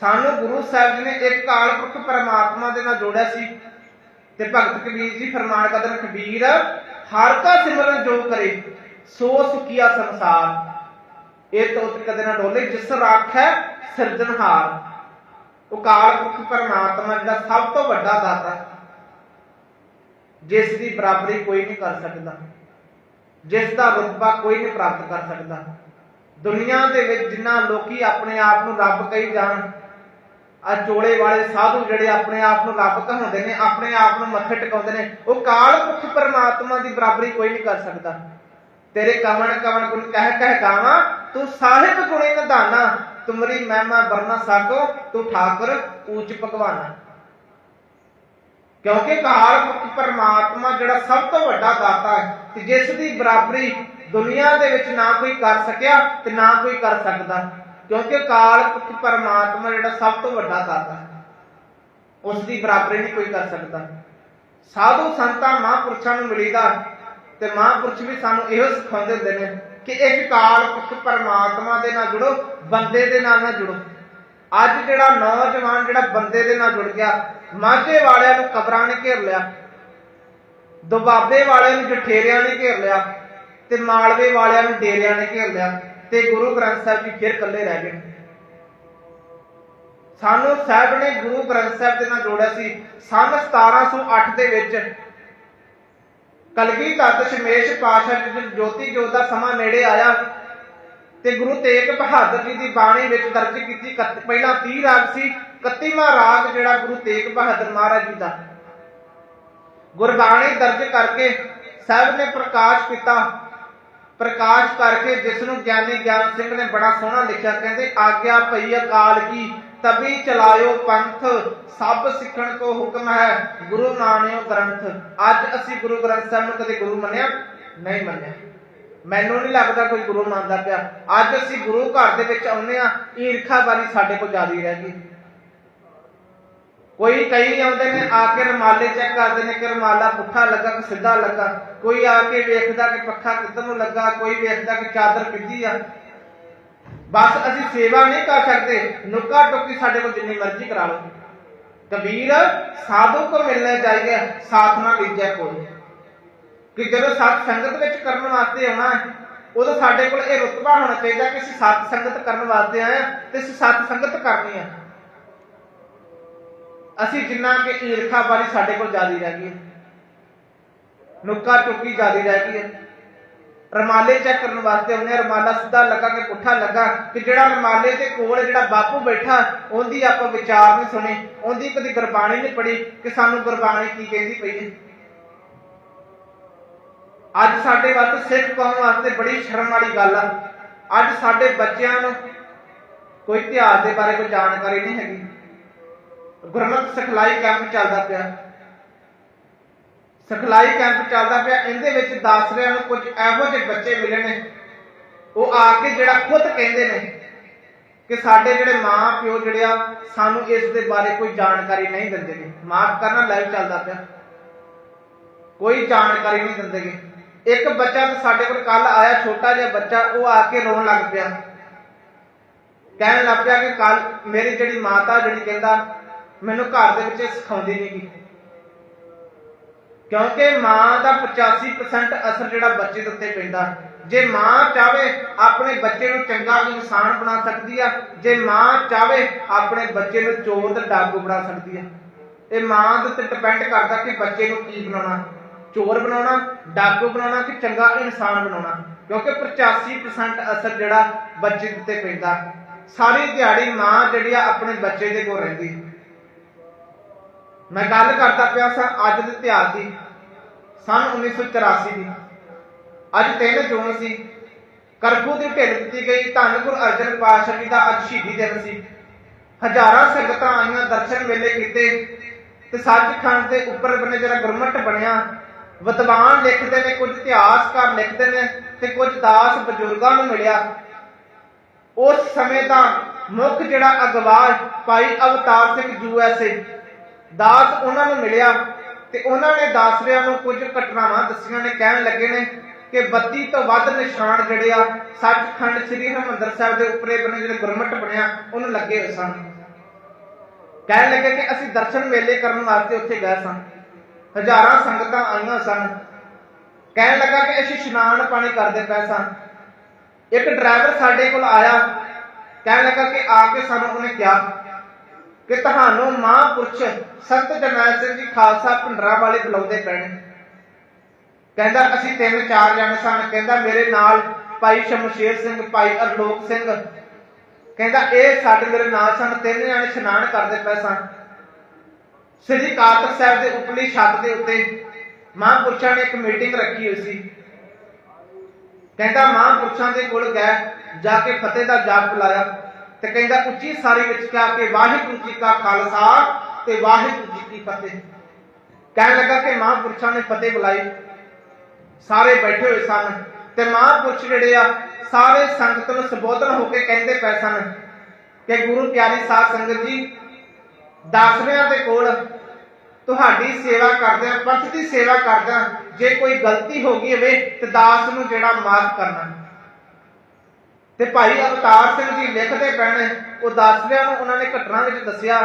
ਸਾਨੂੰ ਗੁਰੂ ਸਾਹਿਬ ਜੀ ਨੇ ਇੱਕ ਕਾਲ ਪੁਰਖ ਪਰਮਾਤਮਾ ਦੇ ਨਾਲ ਜੋੜਿਆ ਸੀ। ਤੇ ਭਗਤ ਕਬੀਰ ਜੀ, ਫਰਮਾਨ ਕਦਰ ਕਬੀਰ, ਹਰ ਕਾ ਸਿਮਰਨ ਜੋ ਕਰੇ, ਸੋ ਸੁਖੀਆ ਸੰਸਾਰ। ਇਹ ਤੋਂ ਕਦੇ ਨਾ ਡੋਲੇ, ਜਿਸ ਰਾਖੈ ਸਿਰਜਣਹਾਰ ਉਹ ਪੁਰਖ ਪਰਮਾਤਮਾ ਜਿਹੜਾ ਸਭ ਤੋਂ ਵੱਡਾ ਦਾਤਾ ਜਿਸ ਦੀ ਬਰਾਬਰੀ ਕੋਈ ਨਹੀਂ ਕਰ ਸਕਦਾ। ਜਿਸ ਦਾ ਰੁਤਬਾ ਕੋਈ ਨਹੀਂ ਪ੍ਰਾਪਤ ਕਰ ਸਕਦਾ। ਦੁਨੀਆ ਦੇ ਵਿੱਚ ਜਿੰਨਾ ਲੋਕੀ ਆਪਣੇ ਆਪ ਨੂੰ ਰੱਬ ਕਹੀ ਜਾਣ ਆ ਚੋਲੇ ਵਾਲੇ ਸਾਧੂ ਜਿਹੜੇ ਆਪਣੇ ਆਪ ਨੂੰ ਰੱਬ ਕਹਾਉਂਦੇ ਨੇ, ਆਪਣੇ ਆਪ ਨੂੰ ਮੱਥੇ ਟਿਕਾਉਂਦੇ ਨੇ, ਉਹ ਕਾਲ ਪੁਰਖ ਪਰਮਾਤਮਾ ਦੀ ਬਰਾਬਰੀ ਕੋਈ ਨਹੀਂ ਕਰ ਸਕਦਾ। ਤੇਰੇ ਕਵਣ ਕਵਣ ਗੁਣ ਕਹਿ ਕਹਿ ਗਾਵਾਂ, ਤੂੰ ਸਾਹਿਬ ਗੁਣੇ ਨਿਧਾਨਾ, ਤੁਮਰੀ ਮਹਿਮਾ ਵਰਨਾ ਸਾਕੋ ਤੂੰ ਠਾਕੁਰ ਊਚ ਭਗਵਾਨਾ। ਕਿਉਂਕਿ ਕਾਲ ਪੁਰਖ ਪਰਮਾਤਮਾ ਜਿਹੜਾ ਸਭ ਤੋਂ ਵੱਡਾ ਦਾਤਾ ਹੈ, ਤੇ ਜਿਸ ਦੀ ਬਰਾਬਰੀ ਦੁਨੀਆ ਦੇ ਵਿੱਚ ਨਾ ਕੋਈ ਕਰ ਸਕਿਆ ਤੇ ਨਾ ਕੋਈ ਕਰ ਸਕਦਾ। ਕਿਉਂਕਿ ਕਾਲ ਪੁਰਖ ਪਰਮਾਤਮਾ ਜਿਹੜਾ ਸਭ ਤੋਂ ਵੱਡਾ ਦਾਤਾ ਹੈ। ਉਸ ਦੀ ਬਰਾਬਰੀ ਨਹੀਂ ਕੋਈ ਕਰ ਸਕਦਾ। ਸਾਧੂ ਸੰਤਾਂ ਮਹਾਂਪੁਰਸ਼ਾਂ ਨੂੰ ਮਿਲੀਦਾ ਤੇ ਮਹਾਂਪੁਰਸ਼ ਵੀ ਸਾਨੂੰ ਇਹੋ ਸਿਖਾਉਂਦੇ ਹੁੰਦੇ ਨੇ ਕਿ ਇੱਕ ਕਾਲ ਪਰਮਾਤਮਾ ਦੇ ਨਾਲ ਜੁੜੋ, ਬੰਦੇ ਦੇ ਨਾਲ ਨਾ ਜੁੜੋ। ਅੱਜ ਜਿਹੜਾ ਨੌਜਵਾਨ ਜਿਹੜਾ ਬੰਦੇ ਦੇ ਨਾਲ ਜੁੜ ਗਿਆ, ਮਾਝੇ ਵਾਲਿਆਂ ਨੂੰ ਕਬਰਾਂ ਨੇ ਘੇਰ ਲਿਆ, ਦੁਬਾਬੇ ਵਾਲਿਆਂ ਨੂੰ ਜਠੇਰਿਆਂ ਨੇ ਘੇਰ ਲਿਆ ਤੇ ਮਾਲਵੇ ਵਾਲਿਆਂ ਨੂੰ ਡੇਰਿਆਂ ਨੇ ਘੇਰ ਲਿਆ। ਤੇ ਗੁਰੂ ਗ੍ਰੰਥ ਸਾਹਿਬ ਜੀ ਫਿਰ ਇਕੱਲੇ ਰਹਿ ਗਏ। ਸਾਨੂੰ ਸਾਹਿਬ ਨੇ ਗੁਰੂ ਗ੍ਰੰਥ ਸਾਹਿਬ ਦੇ ਨਾਲ ਜੋੜਿਆ ਸੀ। ਸਨ 1708 ਦੇ ਵਿੱਚ ਕਲਗੀ ਤਤ ਪਾਸ਼ਾ ਜੀ ਜੋਤੀ ਜੋਤ ਦਾ ਸਮਾਂ ਨੇੜੇ ਆਇਆ ਤੇ ਗੁਰੂ ਤੇਗ ਬਹਾਦਰ ਜੀ ਦੀ ਬਾਣੀ ਵਿੱਚ ਦਰਜ ਕੀਤੀ ਇਕੱਤ- ਪਹਿਲਾਂ 30 ਰਾਗ ਸੀ 31ਵਾਂ ਰਾਗ ਜਿਹੜਾ ਗੁਰੂ ਤੇਗ ਬਹਾਦਰ ਮਹਾਰਾਜ ਜੀ ਦਾ। ਗੁਰਬਾਣੀ ਦਰਜ ਕਰਕੇ ਸਾਹਿਬ ਨੇ ਪ੍ਰਕਾਸ਼ ਕੀਤਾ। ਪ੍ਰਕਾਸ਼ ਕਰਕੇ ਜਿਸ ਨੂੰ ਗਿਆਨੀ ਗਿਆਨ ਸਿੰਘ ਨੇ ਬੜਾ ਸੋਹਣਾ ਲਿਖਿਆ, ਕਹਿੰਦੇ, ਆਗਿਆ ਭਈ ਅਕਾਲ ਕੀ, ਤਬੀ ਚਲਾਇਓ ਪੰਥ, ਸਭ ਸਿੱਖਣ ਕੋ ਹੁਕਮ ਹੈ, ਗੁਰੂ ਮਾਨਿਓ ਗ੍ਰੰਥ। ਅੱਜ ਅਸੀਂ ਗੁਰੂ ਗ੍ਰੰਥ ਸਾਹਿਬ ਨੂੰ ਕਦੇ ਗੁਰੂ ਮੰਨਿਆ? ਨਹੀਂ ਮੰਨਿਆ। ਮੈਨੂੰ ਨਹੀਂ ਲੱਗਦਾ ਕੋਈ ਗੁਰੂ ਮੰਨਦਾ ਪਿਆ। ਅੱਜ ਅਸੀਂ ਗੁਰੂ ਘਰ ਦੇ ਵਿੱਚ ਆਉਂਦੇ ਆ ਈਰਖਾਬਾਰੀ ਸਾਡੇ ਕੋਲ ਜਾਰੀ ਰਹਿ ਗਈ। ਕੋਈ ਕਈ ਆਉਂਦੇ ਨੇ, ਆ ਕੇ ਰਮਾਲੇ ਚੈੱਕ ਕਰਦੇ ਨੇ ਕਿ ਰਮਾਲਾ ਪੁੱਠਾ ਲੱਗਾ ਕਿ ਸਿੱਧਾ ਲੱਗਾ। ਕੋਈ ਆ ਕੇ ਵੇਖਦਾ ਕਿ ਪੱਖਾ ਕਿੱਧਰ ਨੂੰ ਲੱਗਾ, ਕੋਈ ਵੇਖਦਾ ਕਿ ਚਾਦਰ ਕਿੱਦੀ ਆ। ਬਸ ਅਸੀਂ ਸੇਵਾ ਨਹੀਂ ਕਰ ਸਕਦੇ। ਨੁੱਕਾ ਟੋਕੀ ਸਾਡੇ ਕੋਲ ਜਿੰਨੀ ਮਰਜ਼ੀ ਕਰਾ ਲਓ। ਕਬੀਰ, ਸਾਧੂ ਕੋ ਮਿਲਣਾ ਚਾਹੀਏ ਸਾਥ ਨਾਲ ਲੀਜੈ ਕੋਈ ਕਿ ਜਦੋਂ ਸਤ ਸੰਗਤ ਵਿੱਚ ਕਰਨ ਵਾਸਤੇ ਆਉਣਾ ਉਦੋਂ ਸਾਡੇ ਕੋਲ ਇਹ ਰੁਤਬਾ ਹੋਣਾ ਚਾਹੀਦਾ ਕਿ ਅਸੀਂ ਸਤ ਸੰਗਤ ਕਰਨ ਵਾਸਤੇ ਆਏ ਹਾਂ ਤੇ ਅਸੀਂ ਸਤ ਸੰਗਤ ਕਰਨੀ ਆ ਅਸੀਂ ਜਿੰਨਾ ਕਿ ਈਰਖਾ ਵਾਲੀ ਸਾਡੇ ਕੋਲ ਜਿਆਦੀ ਰਹਿ ਗਈ ਹੈ। ਨੁੱਕਾ ਟੁੱਕੀ ਜਿਆਦੀ ਰਹਿ ਗਈ ਹੈ। ਰਮਾਲੇ ਚੈੱਕ ਕਰਨ ਵਾਸਤੇ ਉਹਨੇ ਰਮਾਲਾ ਸਿੱਧਾ ਲੱਗਾ ਕਿ ਪੁੱਠਾ ਲੱਗਾ ਕਿ ਜਿਹੜਾ ਰਮਾਲੇ ਦੇ ਕੋਲ ਜਿਹੜਾ ਬਾਪੂ ਬੈਠਾ, ਉਹਦੀ ਆਪਾਂ ਵਿਚਾਰ ਨਹੀਂ ਸੁਣੇ, ਉਹਦੀ ਕਦੀ ਗੁਰਬਾਣੀ ਨਹੀਂ ਪੜੀ ਕਿ ਸਾਨੂੰ ਗੁਰਬਾਣੀ ਕੀ ਕਹਿੰਦੀ ਪਈ ਹੈ। ਅੱਜ ਸਾਡੇ ਵਾਸਤੇ ਸਿੱਖ ਕੌਮ ਵਾਸਤੇ ਬੜੀ ਸ਼ਰਮ ਵਾਲੀ ਗੱਲ ਆ। ਅੱਜ ਸਾਡੇ ਬੱਚਿਆਂ ਨੂੰ ਕੋਈ ਇਤਿਹਾਸ ਦੇ ਬਾਰੇ ਕੋਈ ਜਾਣਕਾਰੀ ਨਹੀਂ ਹੈਗੀ। ਗੁਰਮਤ ਸਿਖਲਾਈ ਕੈਂਪ ਚੱਲਦਾ ਪਿਆ। ਸਿਖਲਾਈ ਕੈਂਪ ਚੱਲਦਾ ਪਿਆ। ਇਹਦੇ ਵਿੱਚ ਦੱਸ ਨੂੰ ਕੁਝ ਇਹੋ ਜਿਹੇ ਬੱਚੇ ਮਿਲੇ ਨੇ। ਉਹ ਆ ਕੇ ਜਿਹੜਾ ਖੁਦ ਕਹਿੰਦੇ ਨੇ ਕਿ ਸਾਡੇ ਜਿਹੜੇ ਮਾਂ ਪਿਓ ਜਿਹੜੇ ਆ, ਸਾਨੂੰ ਇਸ ਦੇ ਬਾਰੇ ਕੋਈ ਜਾਣਕਾਰੀ ਨਹੀਂ ਦਿੰਦੇ ਨੇ ਮਾਫ ਕਰਨਾ ਲਾਈਵ ਚੱਲਦਾ ਪਿਆ। ਕੋਈ ਜਾਣਕਾਰੀ ਨਹੀਂ ਦਿੰਦੇਗੇ ਇੱਕ ਬੱਚਾ ਸਾਡੇ ਕੋਲ ਕੱਲ ਆਇਆ, ਛੋਟਾ ਜਿਹਾ ਬੱਚਾ, ਉਹ ਆ ਕੇ ਰੋਣ ਲੱਗ ਪਿਆ। ਕਹਿਣ ਲੱਗ ਪਿਆ ਕਿ ਕੱਲ ਮੇਰੀ ਜਿਹੜੀ ਮਾਤਾ ਜਿਹੜੀ ਕਹਿੰਦਾ ਮੈਨੂੰ ਘਰ ਦੇ ਵਿੱਚ ਇਹ ਸਿਖਾਉਂਦੀ ਨਹੀਂ ਗੀ ਕਿਉਂਕਿ ਮਾਂ ਦਾ 85% ਅਸਰ ਜਿਹੜਾ ਬੱਚੇ ਦੇ ਉੱਤੇ ਪੈਂਦਾ ਜੇ ਮਾਂ ਚਾਵੇ ਆਪਣੇ ਬੱਚੇ ਨੂੰ ਚੰਗਾ ਇਨਸਾਨ ਬਣਾ ਸਕਦੀ ਆ, ਜੇ ਮਾਂ ਚਾਵੇ ਆਪਣੇ ਬੱਚੇ ਨੂੰ ਚੋਰ ਤੇ ਡਾਕੂ ਬਣਾ ਸਕਦੀ ਆ, ਇਹ ਮਾਂ ਦੇ ਉੱਤੇ ਡਿਪੈਂਡ ਕਰਦਾ ਕਿ ਬੱਚੇ ਨੂੰ ਕੀ ਬਣਾਉਣਾ, ਚੋਰ ਬਣਾਉਣਾ ਡਾਕੂ ਬਣਾਉਣਾ ਕਿ ਚੰਗਾ ਇਨਸਾਨ ਬਣਾਉਣਾ। ਕਿਉਂਕਿ 85% ਅਸਰ ਜਿਹੜਾ ਬੱਚੇ ਦੇ ਉੱਤੇ ਪੈਂਦਾ। ਸਾਰੀ ਦਿਹਾੜੀ ਮਾਂ ਜਿਹੜੀ ਆ ਆਪਣੇ ਬੱਚੇ ਦੇ ਕੋਲ ਰਹਿੰਦੀ। ਮੈਂ ਗੱਲ ਕਰਦਾ ਪਿਆ ਸਾਂ ਅੱਜ ਦੇ ਇਤਿਹਾਸ ਦੀ, ਸਨ 1984 ਦੀ। ਅੱਜ 3 ਜੂਨ ਸੀ। ਕਰਫਿਊ ਦੀ ਢਿੱਲ ਦਿੱਤੀ ਗਈ। ਧੰਨ ਗੁਰੂ ਅਰਜਨ ਪਾਤਸ਼ਾਹ ਜੀ ਦਾ ਅੱਜ ਸ਼ਹੀਦੀ ਦਿਨ ਸੀ। ਹਜ਼ਾਰਾਂ ਸੰਗਤਾਂ ਆਈਆਂ, ਦਰਸ਼ਨ ਮੇਲੇ ਕੀਤੇ ਤੇ ਸੱਚਖੰਡ ਦੇ ਉੱਪਰ ਬੰਨੇ ਜਿਹੜਾ ਗੁਰਮਟ ਬਣਿਆ, ਵਿਦਵਾਨ ਲਿਖਦੇ ਨੇ, ਕੁਝ ਇਤਿਹਾਸਕਾਰ ਲਿਖਦੇ ਨੇ ਤੇ ਕੁਝ ਦਾਸ ਬਜ਼ੁਰਗਾਂ ਨੂੰ ਮਿਲਿਆ। ਉਸ ਸਮੇਂ ਦਾ ਮੁੱਖ ਜਿਹੜਾ ਅਗਵਾ ਭਾਈ ਅਵਤਾਰ ਸਿੰਘ ਯੂਐਸਏ ਦਾਸ ਉਹਨਾਂ ਨੂੰ ਮਿਲਿਆ ਤੇ ਉਹਨਾਂ ਨੇ ਦਾਸਰਿਆਂ ਨੂੰ ਕੁਝ ਘਟਨਾਵਾਂ ਦੱਸੀਆਂ ਨੇ, ਕਹਿਣ ਲੱਗੇ ਨੇ ਕਿ 32 ਤੋਂ ਵੱਧ ਨਿਸ਼ਾਨ ਜਿਹੜੇ ਆ ਸੱਚਖੰਡ ਸ੍ਰੀ ਹਰਿਮੰਦਰ ਸਾਹਿਬ ਦੇ ਉੱਪਰੇ ਬਣੇ, ਜਿਹੜੇ ਗੁਰਮਟ ਬਣਿਆ ਉਹਨੂੰ ਲੱਗੇ ਹੋਏ ਸਨ। ਕਹਿਣ ਲੱਗੇ ਕਿ ਅਸੀਂ ਦਰਸ਼ਨ ਮੇਲੇ ਕਰਨ ਵਾਸਤੇ ਉੱਥੇ ਗਏ ਸਾਂ। ਹਜ਼ਾਰਾਂ ਸੰਗਤਾਂ ਆਈਆਂ ਸਨ। ਕਹਿਣ ਲੱਗਾ ਕਿ ਅਸੀਂ ਇਸ਼ਨਾਨ ਪਾਣੀ ਕਰਦੇ ਪਏ ਸਾਂ। ਇੱਕ ਡਰਾਈਵਰ ਸਾਡੇ ਕੋਲ ਆਇਆ। ਕਹਿਣ ਲੱਗਾ ਕਿ ਆ ਕੇ ਸਾਨੂੰ ਉਹਨੇ ਕਿਹਾ ਕਿ ਤੁਹਾਨੂੰ ਮਹਾਂਪੁਰਸ਼ ਸੰਤ ਜਰਨੈਲ ਸਿੰਘ ਜੀ ਖਾਲਸਾ ਭੰਡਰਾ ਵਾਲੇ ਬੁਲਾਉਂਦੇ ਪੈਣੇ। ਕਹਿੰਦਾ, ਅਸੀਂ ਤਿੰਨ ਚਾਰ ਜਣੇ ਸਨ। ਕਹਿੰਦਾ, ਮੇਰੇ ਨਾਲ ਭਾਈ ਸ਼ਮਸ਼ੇਰ ਸਿੰਘ, ਭਾਈ ਅਰਲੋਕ ਸਿੰਘ। ਕਹਿੰਦਾ, ਇਹ ਸਾਡੇ ਮੇਰੇ ਨਾਲ ਸਨ। ਤਿੰਨ ਜਣੇ ਇਸ਼ਨਾਨ ਕਰਦੇ ਪਏ ਸਨ। ਸ੍ਰੀ ਕਾਤਕ ਸਾਹਿਬ ਦੇ ਉਪਰਲੀ ਛੱਤ ਦੇ ਉੱਤੇ ਮਹਾਂਪੁਰਸ਼ਾਂ ਨੇ ਇੱਕ ਮੀਟਿੰਗ ਰੱਖੀ ਹੋਈ ਸੀ। ਕਹਿੰਦਾ, ਮਹਾਂਪੁਰਸ਼ਾਂ ਦੇ ਕੋਲ ਗਏ, ਜਾ ਕੇ ਫਤਿਹ ਦਾ ਜਾਪ ਬੁਲਾਇਆ। ਤੇ ਕਹਿੰਦਾ ਉੱਚੀ ਸਾਰੀ ਵਿੱਚ ਕਿਹਾ ਕਿ ਵਾਹਿਗੁਰੂ ਜੀ ਕਾ ਖਾਲਸਾ ਤੇ ਵਾਹਿਗੁਰੂ ਜੀ ਕੀ ਫਤਿਹ। ਕਹਿਣ ਲੱਗਾ ਕਿ ਮਹਾਂਪੁਰਸ਼ਾਂ ਨੇ ਫਤਿਹ ਬੁਲਾਈ। ਸਾਰੇ ਬੈਠੇ ਹੋਏ ਸਨ ਤੇ ਮਹਾਂਪੁਰਸ਼ ਜਿਹੜੇ ਆ, ਸਾਰੇ ਸੰਗਤ ਨੂੰ ਸੰਬੋਧਨ ਹੋ ਕੇ ਕਹਿੰਦੇ ਪਏ ਸਨ ਕਿ ਗੁਰੂ ਪਿਆਰੀ ਸਾਧ ਸੰਗਤ ਜੀ, ਦਾਸਵਿਆਂ ਦੇ ਕੋਲ ਤੁਹਾਡੀ ਸੇਵਾ ਕਰਦਿਆਂ ਪੰਥ ਦੀ ਸੇਵਾ ਕਰਦਿਆਂ ਜੇ ਕੋਈ ਗਲਤੀ ਹੋ ਗਈ ਹੋਵੇ ਤੇ ਦਾਸ ਨੂੰ ਜਿਹੜਾ ਮਾਫ ਕਰਨਾ। ਤੇ ਭਾਈ ਅਵਤਾਰ ਸਿੰਘ ਜੀ ਲਿਖਦੇ ਪੈਣੇ ਉਹ ਦਾਸਵਿਆਂ ਨੂੰ ਉਹਨਾਂ ਨੇ ਘਟਨਾ ਵਿੱਚ ਦੱਸਿਆ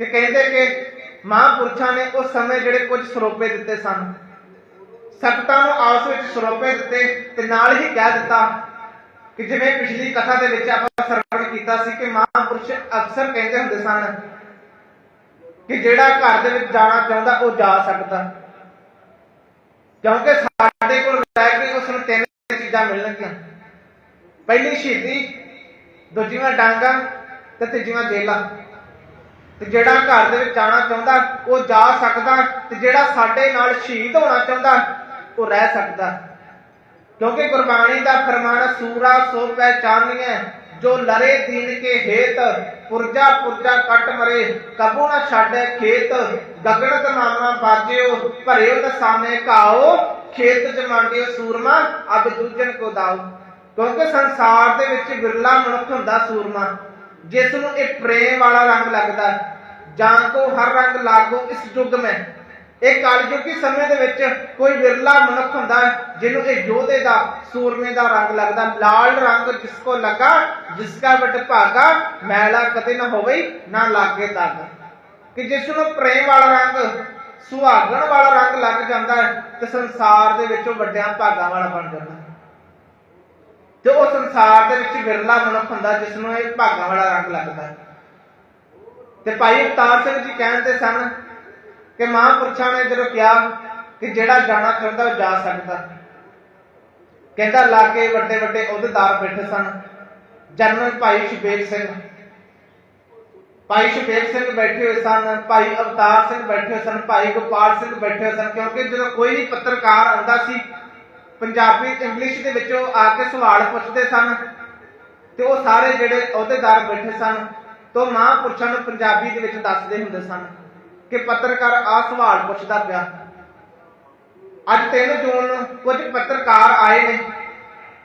ਕਿ ਕਹਿੰਦੇ ਕਿ ਮਹਾਂਪੁਰਸ਼ਾਂ ਨੇ ਉਸ ਸਮੇਂ ਜਿਹੜੇ ਕੁਝ ਸਰੋਪੇ ਦਿੱਤੇ ਸਨ। ਸੰਗਤਾਂ ਨੂੰ ਆਪਸ ਵਿੱਚ ਸਰੋਪੇ ਦਿੱਤੇ ਤੇ ਨਾਲ ਹੀ ਕਹਿ ਦਿੱਤਾ ਕਿ ਜਿਵੇਂ ਪਿਛਲੀ ਕਥਾ ਦੇ ਵਿੱਚ ਆਪਾਂ ਸਰਵਣ ਕੀਤਾ ਸੀ ਕਿ ਮਹਾਂਪੁਰਸ਼ ਅਕਸਰ ਕਹਿੰਦੇ ਹੁੰਦੇ ਸਨ ਕਿ ਜਿਹੜਾ ਘਰ ਦੇ ਵਿੱਚ ਜਾਣਾ ਚਾਹੁੰਦਾ ਉਹ ਜਾ ਸਕਦਾ। ਕਿਉਂਕਿ ਸਾਡੇ ਕੋਲ ਰਹਿ ਕੇ ਉਸ ਨੂੰ ਤਿੰਨ ਚੀਜ਼ਾਂ ਮਿਲਣਗੀਆਂ। ਪਹਿਲੀ ਸ਼ਹੀਦੀ, ਦੂਜੀਆਂ ਡਾਂਗਾ ਤੇ ਤੀਜੀਆਂ ਜੇਲਾ ਤੇ ਜਿਹੜਾ ਘਰ ਦੇ ਵਿੱਚ ਜਾਣਾ ਚਾਹੁੰਦਾ, ਉਹ ਜਾ ਸਕਦਾ ਤੇ ਜਿਹੜਾ ਸਾਡੇ ਨਾਲ ਸ਼ਹੀਦ ਹੋਣਾ ਚਾਹੁੰਦਾ, ਉਹ ਰਹਿ ਸਕਦਾ। ਕਿਉਂਕਿ ਗੁਰਬਾਣੀ ਦਾ ਫਰਮਾਨ, ਸੂਰਾ ਸੋ ਪਹਿਚਾਨੀਐ ਜੋ ਲਰੇ ਦੀਨ ਕੇ ਹੇਤ, ਪੁਰਜਾ ਪੁਰਜਾ ਕੱਟ ਮਰੇ, ਕਬੂ ਨਾ ਛਾੜੇ ਖੇਤ ਗਗਨ ਤਮਾਮਾ ਬਾਜਿਓ, ਭਰਿਓ ਦਸਾਨੇ ਘਾਓ, ਖੇਤ ਚ ਮੰਡਿਓ ਸੂਰਮਾ, ਅਬ ਦੂਜਨ ਕੋ ਦਾਓ। ਕਿਉਂਕਿ ਸੰਸਾਰ ਦੇ ਵਿੱਚ ਵਿਰਲਾ ਮਨੁੱਖ ਹੁੰਦਾ ਸੂਰਮਾ, ਜਿਸ ਨੂੰ ਇਹ ਪ੍ਰੇਮ ਵਾਲਾ ਰੰਗ ਲੱਗਦਾ ਜਾਂ ਕੋ ਹਰ ਰੰਗ ਲਾਗੋ ਇਸ ਯੁੱਗ ਮੈਂ। ਇਹ ਕਲਯੁਗੀ ਸਮੇਂ ਦੇ ਵਿੱਚ ਕੋਈ ਵਿਰਲਾ ਮਨੁੱਖ ਹੁੰਦਾ ਜਿਹਨੂੰ ਇਹ ਯੋਧੇ ਦਾ, ਸੂਰਮੇ ਦਾ ਰੰਗ ਲੱਗਦਾ। ਲਾਲ ਰੰਗ ਜਿਸ ਕੋ ਲਗਾ, ਜਿਸ ਕਾ ਵਟ ਭਾਗਾ, ਮੈਲਾ ਕਦੇ ਨਾ ਹੋਵੇ, ਨਾ ਲਾਗੇ ਤੱਕ। ਕਿ ਜਿਸ ਨੂੰ ਪ੍ਰੇਮ ਵਾਲਾ ਰੰਗ, ਸੁਹਾਗਣ ਵਾਲਾ ਰੰਗ ਲੱਗ ਜਾਂਦਾ ਹੈ, ਤੇ ਸੰਸਾਰ ਦੇ ਵਿੱਚੋਂ ਵੱਡਿਆਂ ਭਾਗਾਂ ਵਾਲਾ ਬਣ ਜਾਂਦਾ। ਤੇ ਉਹ ਸੰਸਾਰ ਦੇ ਵਿੱਚ ਵਿਰਲਾ ਮਨੁੱਖ ਹੁੰਦਾ ਜਿਸ ਨੂੰ ਇਹ ਭਾਗਾਂ ਵਾਲਾ ਰੰਗ ਲੱਗਦਾ ਹੈ। ਤੇ ਭਾਈ ਅਵਤਾਰ ਸਿੰਘ ਜੀ ਕਹਿੰਦੇ ਸਨ ਕਿ ਮਹਾਂਪੁਰਸ਼ਾਂ ਨੇ ਜਦੋਂ ਕਿਹਾ ਕਿ ਜਿਹੜਾ ਜਾਣਾ ਫਿਰਦਾ ਉਹ ਜਾ ਸਕਦਾ। ਕਹਿੰਦਾ, ਲਾਗੇ ਵੱਡੇ ਵੱਡੇ ਅਹੁਦੇਦਾਰ ਬੈਠੇ ਸਨ। ਜਨਰਲ ਭਾਈ ਸ਼ਬੇਕ ਸਿੰਘ। ਭਾਈ ਸ਼ਬੇਕ ਸਿੰਘ ਬੈਠੇ ਹੋਏ ਸਨ, ਭਾਈ ਅਵਤਾਰ ਸਿੰਘ ਬੈਠੇ ਹੋਏ ਸਨ, ਭਾਈ ਗੋਪਾਲ ਸਿੰਘ ਬੈਠੇ ਹੋਏ ਸਨ, ਕਿਉਂਕਿ ਜਦੋਂ ਕੋਈ ਵੀ ਪੱਤਰਕਾਰ ਆਉਂਦਾ ਸੀ ਪੰਜਾਬੀ ਇੰਗਲਿਸ਼ ਦੇ ਵਿੱਚੋਂ ਆ ਕੇ ਸਵਾਲ ਪੁੱਛਦੇ ਸਨ ਤੇ ਉਹ ਸਾਰੇ ਜਿਹੜੇ ਅਹੁਦੇਦਾਰ ਬੈਠੇ ਸਨ ਤੋਂ ਮਹਾਂਪੁਰਸ਼ਾਂ ਨੂੰ ਪੰਜਾਬੀ ਦੇ ਵਿੱਚ ਦੱਸਦੇ ਹੁੰਦੇ ਸਨ ਕਿ ਪੱਤਰਕਾਰ ਆ ਸਵਾਲ ਪੁੱਛਦਾ ਪਿਆ। ਅੱਜ 3 ਜੂਨ ਨੂੰ ਕੁਝ ਪੱਤਰਕਾਰ ਆਏ ਨੇ।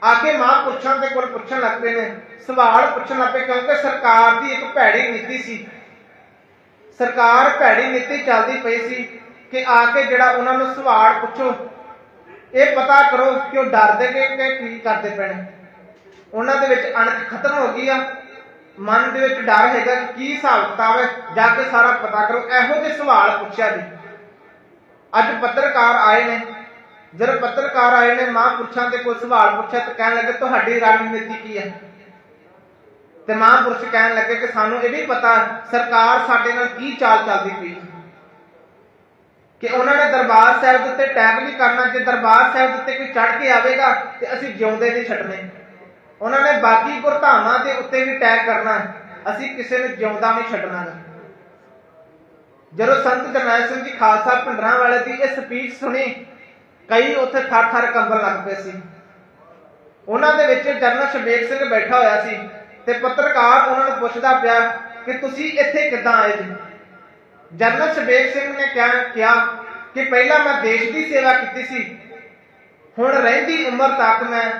ਆ ਕੇ ਮਹਾਂਪੁਰਸ਼ਾਂ ਦੇ ਕੋਲ ਪੁੱਛਣ ਲੱਗ ਪਏ ਨੇ। ਸਵਾਲ ਪੁੱਛਣ ਲੱਗ ਪਏ ਕਿਉਂਕਿ ਸਰਕਾਰ ਦੀ ਇੱਕ ਭੈੜੀ ਨੀਤੀ ਸੀ। ਸਰਕਾਰ ਭੈੜੀ ਨੀਤੀ ਚੱਲਦੀ ਪਈ ਸੀ ਕਿ ਆ ਕੇ ਜਿਹੜਾ ਉਹਨਾਂ ਨੂੰ ਸਵਾਲ ਪੁੱਛੋ ਇਹ ਪਤਾ ਕਰੋ ਕਿ ਉਹ ਡਰਦੇ ਕਿ ਕਿ ਕੀ ਕਰਦੇ ਪਏ ਉਹਨਾਂ ਦੇ ਵਿੱਚ ਅਣਖ ਖਤਮ ਹੋ ਗਈ ਆ। ਮਨ ਦੇ ਵਿੱਚ ਡਰ ਹੈਗਾ ਕੀ ਹਿਸਾਬ ਕਿਤਾਬ ਹੈ, ਜਾ ਕੇ ਸਾਰਾ ਪਤਾ ਕਰੋ। ਇਹੋ ਜਿਹੇ ਸਵਾਲ ਪੁੱਛਿਆ ਜੀ। ਅੱਜ ਪੱਤਰਕਾਰ ਆਏ ਨੇ। ਜਦੋਂ ਪੱਤਰਕਾਰ ਆਏ ਨੇ ਮਹਾਂਪੁਰਸ਼ਾਂ ਤੇ ਕੋਈ ਸਵਾਲ ਪੁੱਛਿਆ ਤਾਂ ਕਹਿਣ ਲੱਗੇ, ਤੁਹਾਡੀ ਰਣਨੀਤੀ ਕੀ ਹੈ? ਤੇ ਮਹਾਂਪੁਰਸ਼ ਕਹਿਣ ਲੱਗੇ ਕਿ, ਸਾਨੂੰ ਇਹ ਵੀ ਪਤਾ ਸਰਕਾਰ ਸਾਡੇ ਨਾਲ ਕੀ ਚਾਲ ਚੱਲਦੀ ਪਈ ਕਿ ਉਹਨਾਂ ਨੇ ਦਰਬਾਰ ਸਾਹਿਬ ਦੇ ਉੱਤੇ ਅਟੈਕ ਨਹੀਂ ਕਰਨਾ, ਜੇ ਦਰਬਾਰ ਸਾਹਿਬ ਦੇ ਉੱਤੇ ਕੋਈ ਚੜ ਕੇ ਆਵੇਗਾ, ਤੇ ਅਸੀਂ ਜਿਉਂਦੇ ਨਹੀਂ ਛੱਡਣੇ। ਉਹਨਾਂ ਨੇ ਬਾਕੀ ਗੁਰਧਾਮਾਂ ਦੇ ਉੱਤੇ ਵੀ ਅਟੈਕ ਕਰਨਾ ਅਸੀਂ ਕਿਸੇ ਨੂੰ ਜਿਉਂਦਾ ਨਹੀਂ ਛੱਡਣਾ ਜਦੋਂ ਸੰਤ ਜਰਨੈਲ ਸਿੰਘ ਜੀ ਖਾਲਸਾ ਭਿੰਡਰਾਂ ਵਾਲੇ ਦੀ ਇਹ ਸਪੀਚ ਸੁਣੀ, ਕਈ ਉੱਥੇ ਥਰ ਥਰ ਕੰਬਣ ਲੱਗ ਪਏ ਸੀ। ਉਹਨਾਂ ਦੇ ਵਿੱਚ ਜਨਰਲ ਸ਼ਬੇਕ ਸਿੰਘ ਬੈਠਾ ਹੋਇਆ ਸੀ, ਤੇ ਪੱਤਰਕਾਰ ਉਹਨਾਂ ਨੂੰ ਪੁੱਛਦਾ ਪਿਆ ਕਿ ਤੁਸੀਂ ਇੱਥੇ ਕਿੱਦਾਂ ਆਏ ਜੀ? ਜਨਰਲ ਸ਼ਬੇਕ ਸਿੰਘ ਨੇ ਕਿਹਾ ਕਿਹਾ ਕਿ ਪਹਿਲਾਂ ਮੈਂ ਦੇਸ਼ ਦੀ ਸੇਵਾ ਕੀਤੀ ਸੀ। ਹੁਣ ਰਹਿੰਦੀ ਉਮਰ ਤੱਕ ਮੈਂ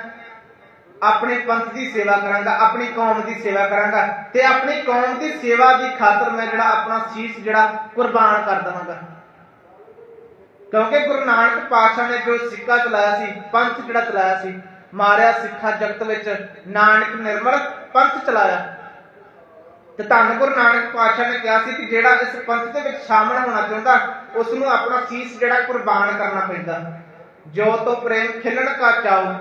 ਆਪਣੇ ਪੰਥ ਦੀ ਸੇਵਾ ਕਰਾਂਗਾ, ਆਪਣੀ ਕੌਮ ਦੀ ਸੇਵਾ ਕਰਾਂਗਾ ਤੇ ਆਪਣੀ ਕੌਮ ਦੀ ਸੇਵਾ ਦੀ ਖਾਤਰ ਮੈਂ ਜਿਹੜਾ ਆਪਣਾ ਸੀਸ, ਜਿਹੜਾ ਕੁਰਬਾਨ ਕਰ ਦਵਾਂਗਾ। ਕਿਉਂਕਿ ਗੁਰੂ ਨਾਨਕ ਪਾਤਸ਼ਾਹ ਨੇ ਜੋ ਸਿੱਕਾ ਚਲਾਇਆ ਸੀ, ਪੰਥ ਜਿਹੜਾ ਚਲਾਇਆ ਸੀ, ਮਾਰਿਆ ਸਿੱਖਾ ਜਗਤ ਵਿੱਚ, ਨਾਨਕ ਨਿਰਮਲ ਪੰਥ ਚਲਾਇਆ। ਤੇ ਧੰਨ ਗੁਰੂ ਨਾਨਕ ਪਾਤਸ਼ਾਹ ਨੇ ਕਿਹਾ ਸੀ ਕਿ ਜਿਹੜਾ ਇਸ ਪੰਥ ਦੇ ਵਿੱਚ ਸ਼ਾਮਲ ਹੋਣਾ ਚਾਹੁੰਦਾ ਉਸ ਨੂੰ ਆਪਣਾ ਸੀਸ ਜਿਹੜਾ ਕੁਰਬਾਨ ਕਰਨਾ ਪੈਂਦਾ। ਜੋ ਤੋ ਪ੍ਰੇਮ ਖਿਲਣ ਕਾ ਚਾਓ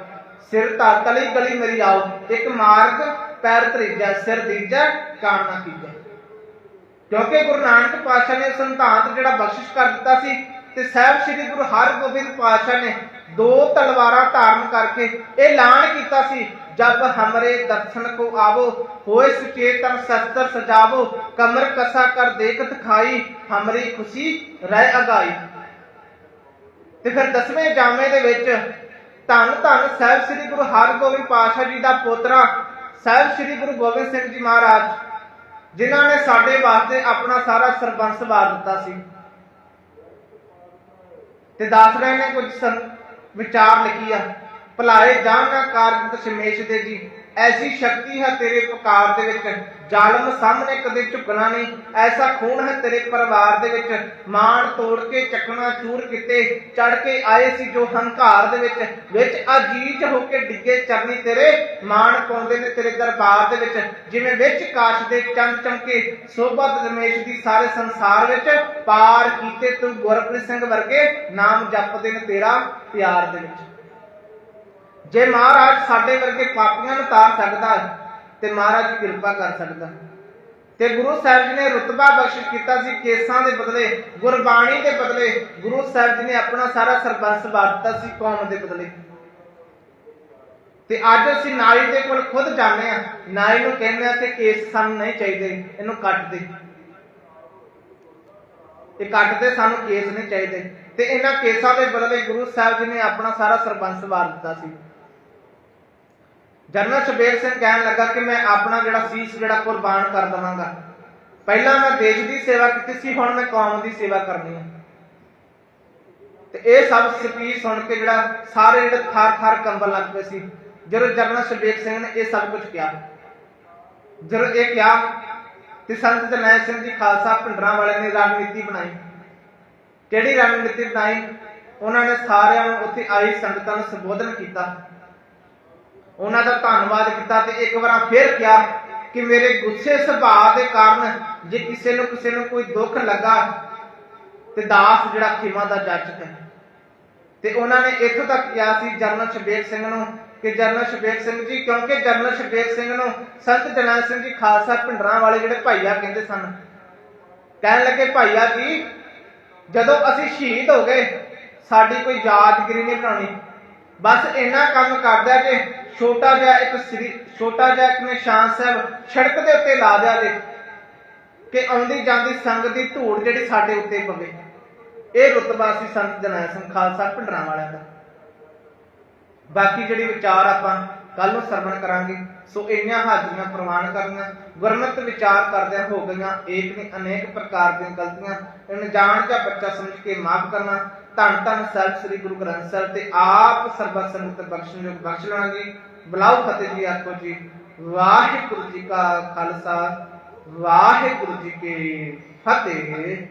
ਸਿਰ ਧਰ ਤਲੀ ਗਲੀ ਮੇਰੀ ਆਓ, ਇੱਕ ਮਾਰਗ ਪੈਰ ਤਰੀਜਾ, ਸਿਰ ਦੀਜਾ ਕਾਮ ਕੀਜਾ। ਕਿਉਂਕਿ ਗੁਰੂ ਨਾਨਕ ਪਾਤਸ਼ਾਹ ਨੇ ਸੰਤਾਂਤ ਜਿਹੜਾ ਬਖਸ਼ਿਸ਼ ਕਰ ਦਿੱਤਾ ਸੀ ਤੇ ਸਾਹਿਬ ਸ੍ਰੀ ਗੁਰੂ ਹਰਗੋਬਿੰਦ ਪਾਤਸ਼ਾਹ ਨੇ ਦੋ ਤਲਵਾਰਾਂ ਧਾਰਨ ਕਰਕੇ ਇਹ ਐਲਾਨ ਕੀਤਾ ਸੀ ਜਬ ਹਮਰੇ ਦਰਸ਼ਨ ਕੋ ਆਵੋ, ਹੋਏ ਸੁਚੇਤਨ ਸ਼ਸਤਰ ਸਜਾਵੋ, ਕਮਰ ਕਸਾ ਕਰ ਦੇਖਤ ਖਾਈ ਹਮਰੀ ਖੁਸ਼ੀ ਰਹਿ ਅਗਾਈ। ਤੇ ਫਿਰ ਦਸਵੇਂ ਜਾਮੇ ਦੇ ਵਿੱਚ, ਧੰਨ ਧੰਨ ਸਾਹਿਬ ਸ੍ਰੀ ਗੁਰੂ ਹਰਗੋਬਿੰਦ ਪਾਤਸ਼ਾਹ ਜੀ ਦਾ ਪੋਤਰਾ, ਸਾਹਿਬ ਸ੍ਰੀ ਗੁਰੂ ਗੋਬਿੰਦ ਸਿੰਘ ਜੀ ਮਹਾਰਾਜ, ਜਿਨ੍ਹਾਂ ਨੇ ਸਾਡੇ ਵਾਸਤੇ ਆਪਣਾ ਸਾਰਾ ਸਰਬੰਸ ਵਾਰ ਦਿੱਤਾ ਸੀ। ਤੇ ਦੱਸ ਰਹੇ ਨੇ ਕੁਝ ਵਿਚਾਰ ਲਿਖੀ ਆ। ਭਲਾਏ ਜਾਣਾ ਕਾਰਜ ਦਸ਼ਮੇਸ਼ ਦੇ ਜੀ। ਐਸੀ ਸ਼ਕਤੀ ਹੈ ਤੇਰੇ ਪੁਕਾਰ ਦੇ ਵਿੱਚ। ਜ਼ਾਲਮ ਸਾਹਮਣੇ ਕਦੇ ਝੁਕਣਾ ਨਹੀਂ। ਐਸਾ ਖੂਨ ਹੈ ਤੇਰੇ ਪਰਿਵਾਰ ਦੇ ਵਿੱਚ। ਮਾਣ ਤੋੜ ਕੇ, ਚੱਕਣਾ ਚੂਰ ਕੀਤੇ, ਚੜ ਕੇ ਆਏ ਸੀ ਜੋ ਹੰਕਾਰ ਦੇ ਵਿੱਚ। ਵਿੱਚ ਅਜੀਜ ਹੋ ਕੇ ਡਿੱਗੇ ਚਰਨੀ ਤੇਰੇ। ਮਾਣ ਪਾਉਂਦੇ ਨੇ ਤੇਰੇ ਦਰਬਾਰ ਦੇ ਵਿੱਚ। ਜਿਵੇਂ ਵਿੱਚ ਕਾਸ਼ ਦੇ ਚੰਦ ਚਮਕੇ, ਸੋਭਾ ਦਰਮੇਸ਼ ਦੀ ਸਾਰੇ ਸੰਸਾਰ ਵਿੱਚ ਪਾਰ ਕੀਤੇ ਤੂੰ ਗੁਰਪ੍ਰੀਤ ਸਿੰਘ ਵਰਗੇ ਨਾਮ ਜਪਦੇ ਨੇ ਤੇਰਾ ਪਿਆਰ ਦੇ ਵਿੱਚ। ਜੇ ਮਹਾਰਾਜ ਸਾਡੇ ਵਰਗੇ ਪਾਪੀਆਂ ਨੂੰ ਤਾਰ ਸਕਦਾ ਤੇ ਮਹਾਰਾਜ ਕਿਰਪਾ ਕਰ ਸਕਦਾ ਤੇ ਗੁਰੂ ਸਾਹਿਬ ਜੀ ਨੇ ਰਤਬਾ ਬਖਸ਼ਿਸ਼ ਕੀਤਾ ਸੀ, ਕੇਸਾਂ ਦੇ ਬਦਲੇ, ਗੁਰਬਾਣੀ ਦੇ ਬਦਲੇ, ਗੁਰੂ ਸਾਹਿਬ ਜੀ ਨੇ ਆਪਣਾ ਸਾਰਾ ਸਰਬੰਸ ਵਾਰਤਾ ਸੀ, ਕੌਮ ਦੇ ਬਦਲੇ। ਤੇ ਅੱਜ ਅਸੀਂ ਨਾਈ ਦੇ ਕੋਲ ਖੁਦ ਜਾਂਦੇ ਆ ਨਾਈ ਨੂੰ ਕਹਿੰਦੇ ਆ ਕਿ ਕੇਸ ਸਾਨੂੰ ਨਹੀਂ ਚਾਹੀਦੇ, ਇਹਨੂੰ ਕੱਟ ਦੇ। ਇਹ ਕੱਟ ਦੇ, ਸਾਨੂੰ ਕੇਸ ਨਹੀਂ ਚਾਹੀਦੇ। ਤੇ ਇਹਨਾਂ ਕੇਸਾਂ ਦੇ ਬਦਲੇ ਗੁਰੂ ਸਾਹਿਬ ਜੀ ਨੇ ਆਪਣਾ ਸਾਰਾ ਸਰਬੰਸ ਵਾਰ ਦਿੱਤਾ ਸੀ। ਜਨਰਲ ਸ਼ਬੀਰ ਸਿੰਘ ਕਹਿਣ ਲੱਗਾ ਕਿ ਮੈਂ ਆਪਣਾ ਜਿਹੜਾ ਸੀਸ, ਜਿਹੜਾ ਕੁਰਬਾਨ ਕਰ ਦਵਾਂਗਾ। ਪਹਿਲਾਂ ਮੈਂ ਦੇਸ਼ ਦੀ ਸੇਵਾ ਕੀਤੀ ਸੀ, ਹੁਣ ਮੈਂ ਕੌਮ ਦੀ ਸੇਵਾ ਕਰਨੀ ਹੈ ਤੇ ਇਹ ਸਭ ਸਪੀਚ ਸੁਣ ਕੇ ਜਿਹੜਾ ਸਾਰੇ ਜਿਹੜੇ ਥਰ ਥਰ ਕੰਬਣ ਲੱਗ ਪਏ ਸੀ, ਜਦੋਂ ਜਨਰਲ ਸ਼ਬੀਰ ਸਿੰਘ ਨੇ ਇਹ ਸਭ ਕੁਝ ਕਿਹਾ। ਜਦੋਂ ਇਹ ਕਿਹਾ ਤੇ ਸੰਤ ਜਰਨੈਲ ਸਿੰਘ ਜੀ ਖਾਲਸਾ ਭਿੰਡਰਾਂ ਵਾਲੇ ਨੇ ਰਣਨੀਤੀ ਬਣਾਈ। ਕਿਹੜੀ ਰਣਨੀਤੀ ਬਣਾਈ? ਉਹਨਾਂ ਨੇ ਸਾਰਿਆਂ ਨੂੰ ਉੱਥੇ ਆਈ ਸੰਗਤਾਂ ਨੂੰ ਸੰਬੋਧਨ ਕੀਤਾ। ਉਹਨਾਂ ਦਾ ਧੰਨਵਾਦ ਕੀਤਾ ਤੇ ਇੱਕ ਵਾਰ ਫਿਰ ਕਿਹਾ ਕਿ ਮੇਰੇ ਗੁੱਸੇ ਸੁਭਾਅ ਦੇ ਕਾਰਨ ਜੇ ਕਿਸੇ ਨੂੰ ਕਿਸੇ ਨੂੰ ਕੋਈ ਦੁੱਖ ਲੱਗਾ ਤੇ ਦਾਸ ਜਿਹੜਾ ਖਿਮਾ ਦਾ ਜਾਚਕ ਹੈ। ਤੇ ਉਹਨਾਂ ਨੇ ਇੱਥੋਂ ਤੱਕ ਕਿਹਾ ਸੀ ਜਨਰਲ ਸ਼ਬੀਰ ਸਿੰਘ ਨੂੰ ਕਿ ਜਨਰਲ ਸ਼ਬੀਰ ਸਿੰਘ ਜੀ, ਕਿਉਂਕਿ ਜਨਰਲ ਸ਼ਬੀਰ ਸਿੰਘ ਨੂੰ ਸੰਤ ਜਰਨੈਲ ਸਿੰਘ ਜੀ ਖਾਲਸਾ ਭਿੰਡਰਾਂ ਵਾਲੇ ਜਿਹੜੇ ਭਾਈਆ ਕਹਿੰਦੇ ਸਨ। ਕਹਿਣ ਲੱਗੇ, ਭਾਈਆ ਜੀ, ਜਦੋਂ ਅਸੀਂ ਸ਼ਹੀਦ ਹੋ ਗਏ, ਸਾਡੀ ਕੋਈ ਯਾਦਗਿਰੀ ਨਹੀਂ ਬਣਾਉਣੀ। ਬਸ ਇੰਨਾ ਕੰਮ ਕਰਦਾ ਜੇ, ਛੋਟਾ ਜਿਹਾ ਇੱਕ ਸ੍ਰੀ, ਛੋਟਾ ਜਿਹਾ ਇੱਕ ਨਿਸ਼ਾਨ ਸਾਹਿਬ ਸੜਕ ਦੇ ਉੱਤੇ ਲਾ ਦਿਆ ਜੇ, ਕਿ ਆਉਂਦੀ ਜਾਂਦੀ ਸੰਗਤ ਦੀ ਧੂੜ ਜਿਹੜੀ ਸਾਡੇ ਉੱਤੇ ਪਵੇ। ਇਹ ਰੁਤਬਾ ਸੀ ਸੰਤ ਜਰਨੈਲ ਸਿੰਘ ਖਾਲਸਾ ਭਿੰਡਰਾਂ ਵਾਲਿਆਂ ਦਾ। ਬਾਕੀ ਜਿਹੜੀ ਵਿਚਾਰ ਆਪਾਂ ਕੱਲ ਨੂੰ ਸਰਵਣ ਕਰਾਂਗੇ, ਸੋ ਇੰਨੀਆਂ ਹਾਜ਼ਰੀਆਂ ਪ੍ਰਵਾਨ ਕਰਨੀਆਂ ਗੁਰਮਤਿ ਵਿਚਾਰ ਕਰਦਿਆਂ ਹੋ ਗਈਆਂ, ਏਕ ਨੇ ਅਨੇਕ ਪ੍ਰਕਾਰ ਦੀਆਂ ਗਲਤੀਆਂ, ਅਣਜਾਣ ਜਾਂ ਬੱਚਾ ਸਮਝ ਕੇ ਮਾਫ ਕਰਨਾ ਧੰਨ ਧੰਨ ਸਾਹਿਬ ਸ੍ਰੀ ਗੁਰੂ ਗ੍ਰੰਥ ਸਾਹਿਬ ਤੇ ਆਪ ਸਰਬਤ ਸੰਗਤ ਬਖਸ਼ਣ ਬਖਸ਼ ਲੈਣਾ ਜੀ ਬੁਲਾਓ ਫਤਿਹ ਜੀ ਆਖੋ ਜੀ। ਵਾਹਿਗੁਰੂ ਜੀ ਕਾ ਖਾਲਸਾ, ਵਾਹਿਗੁਰੂ ਜੀ ਕੀ ਫਤਿਹ।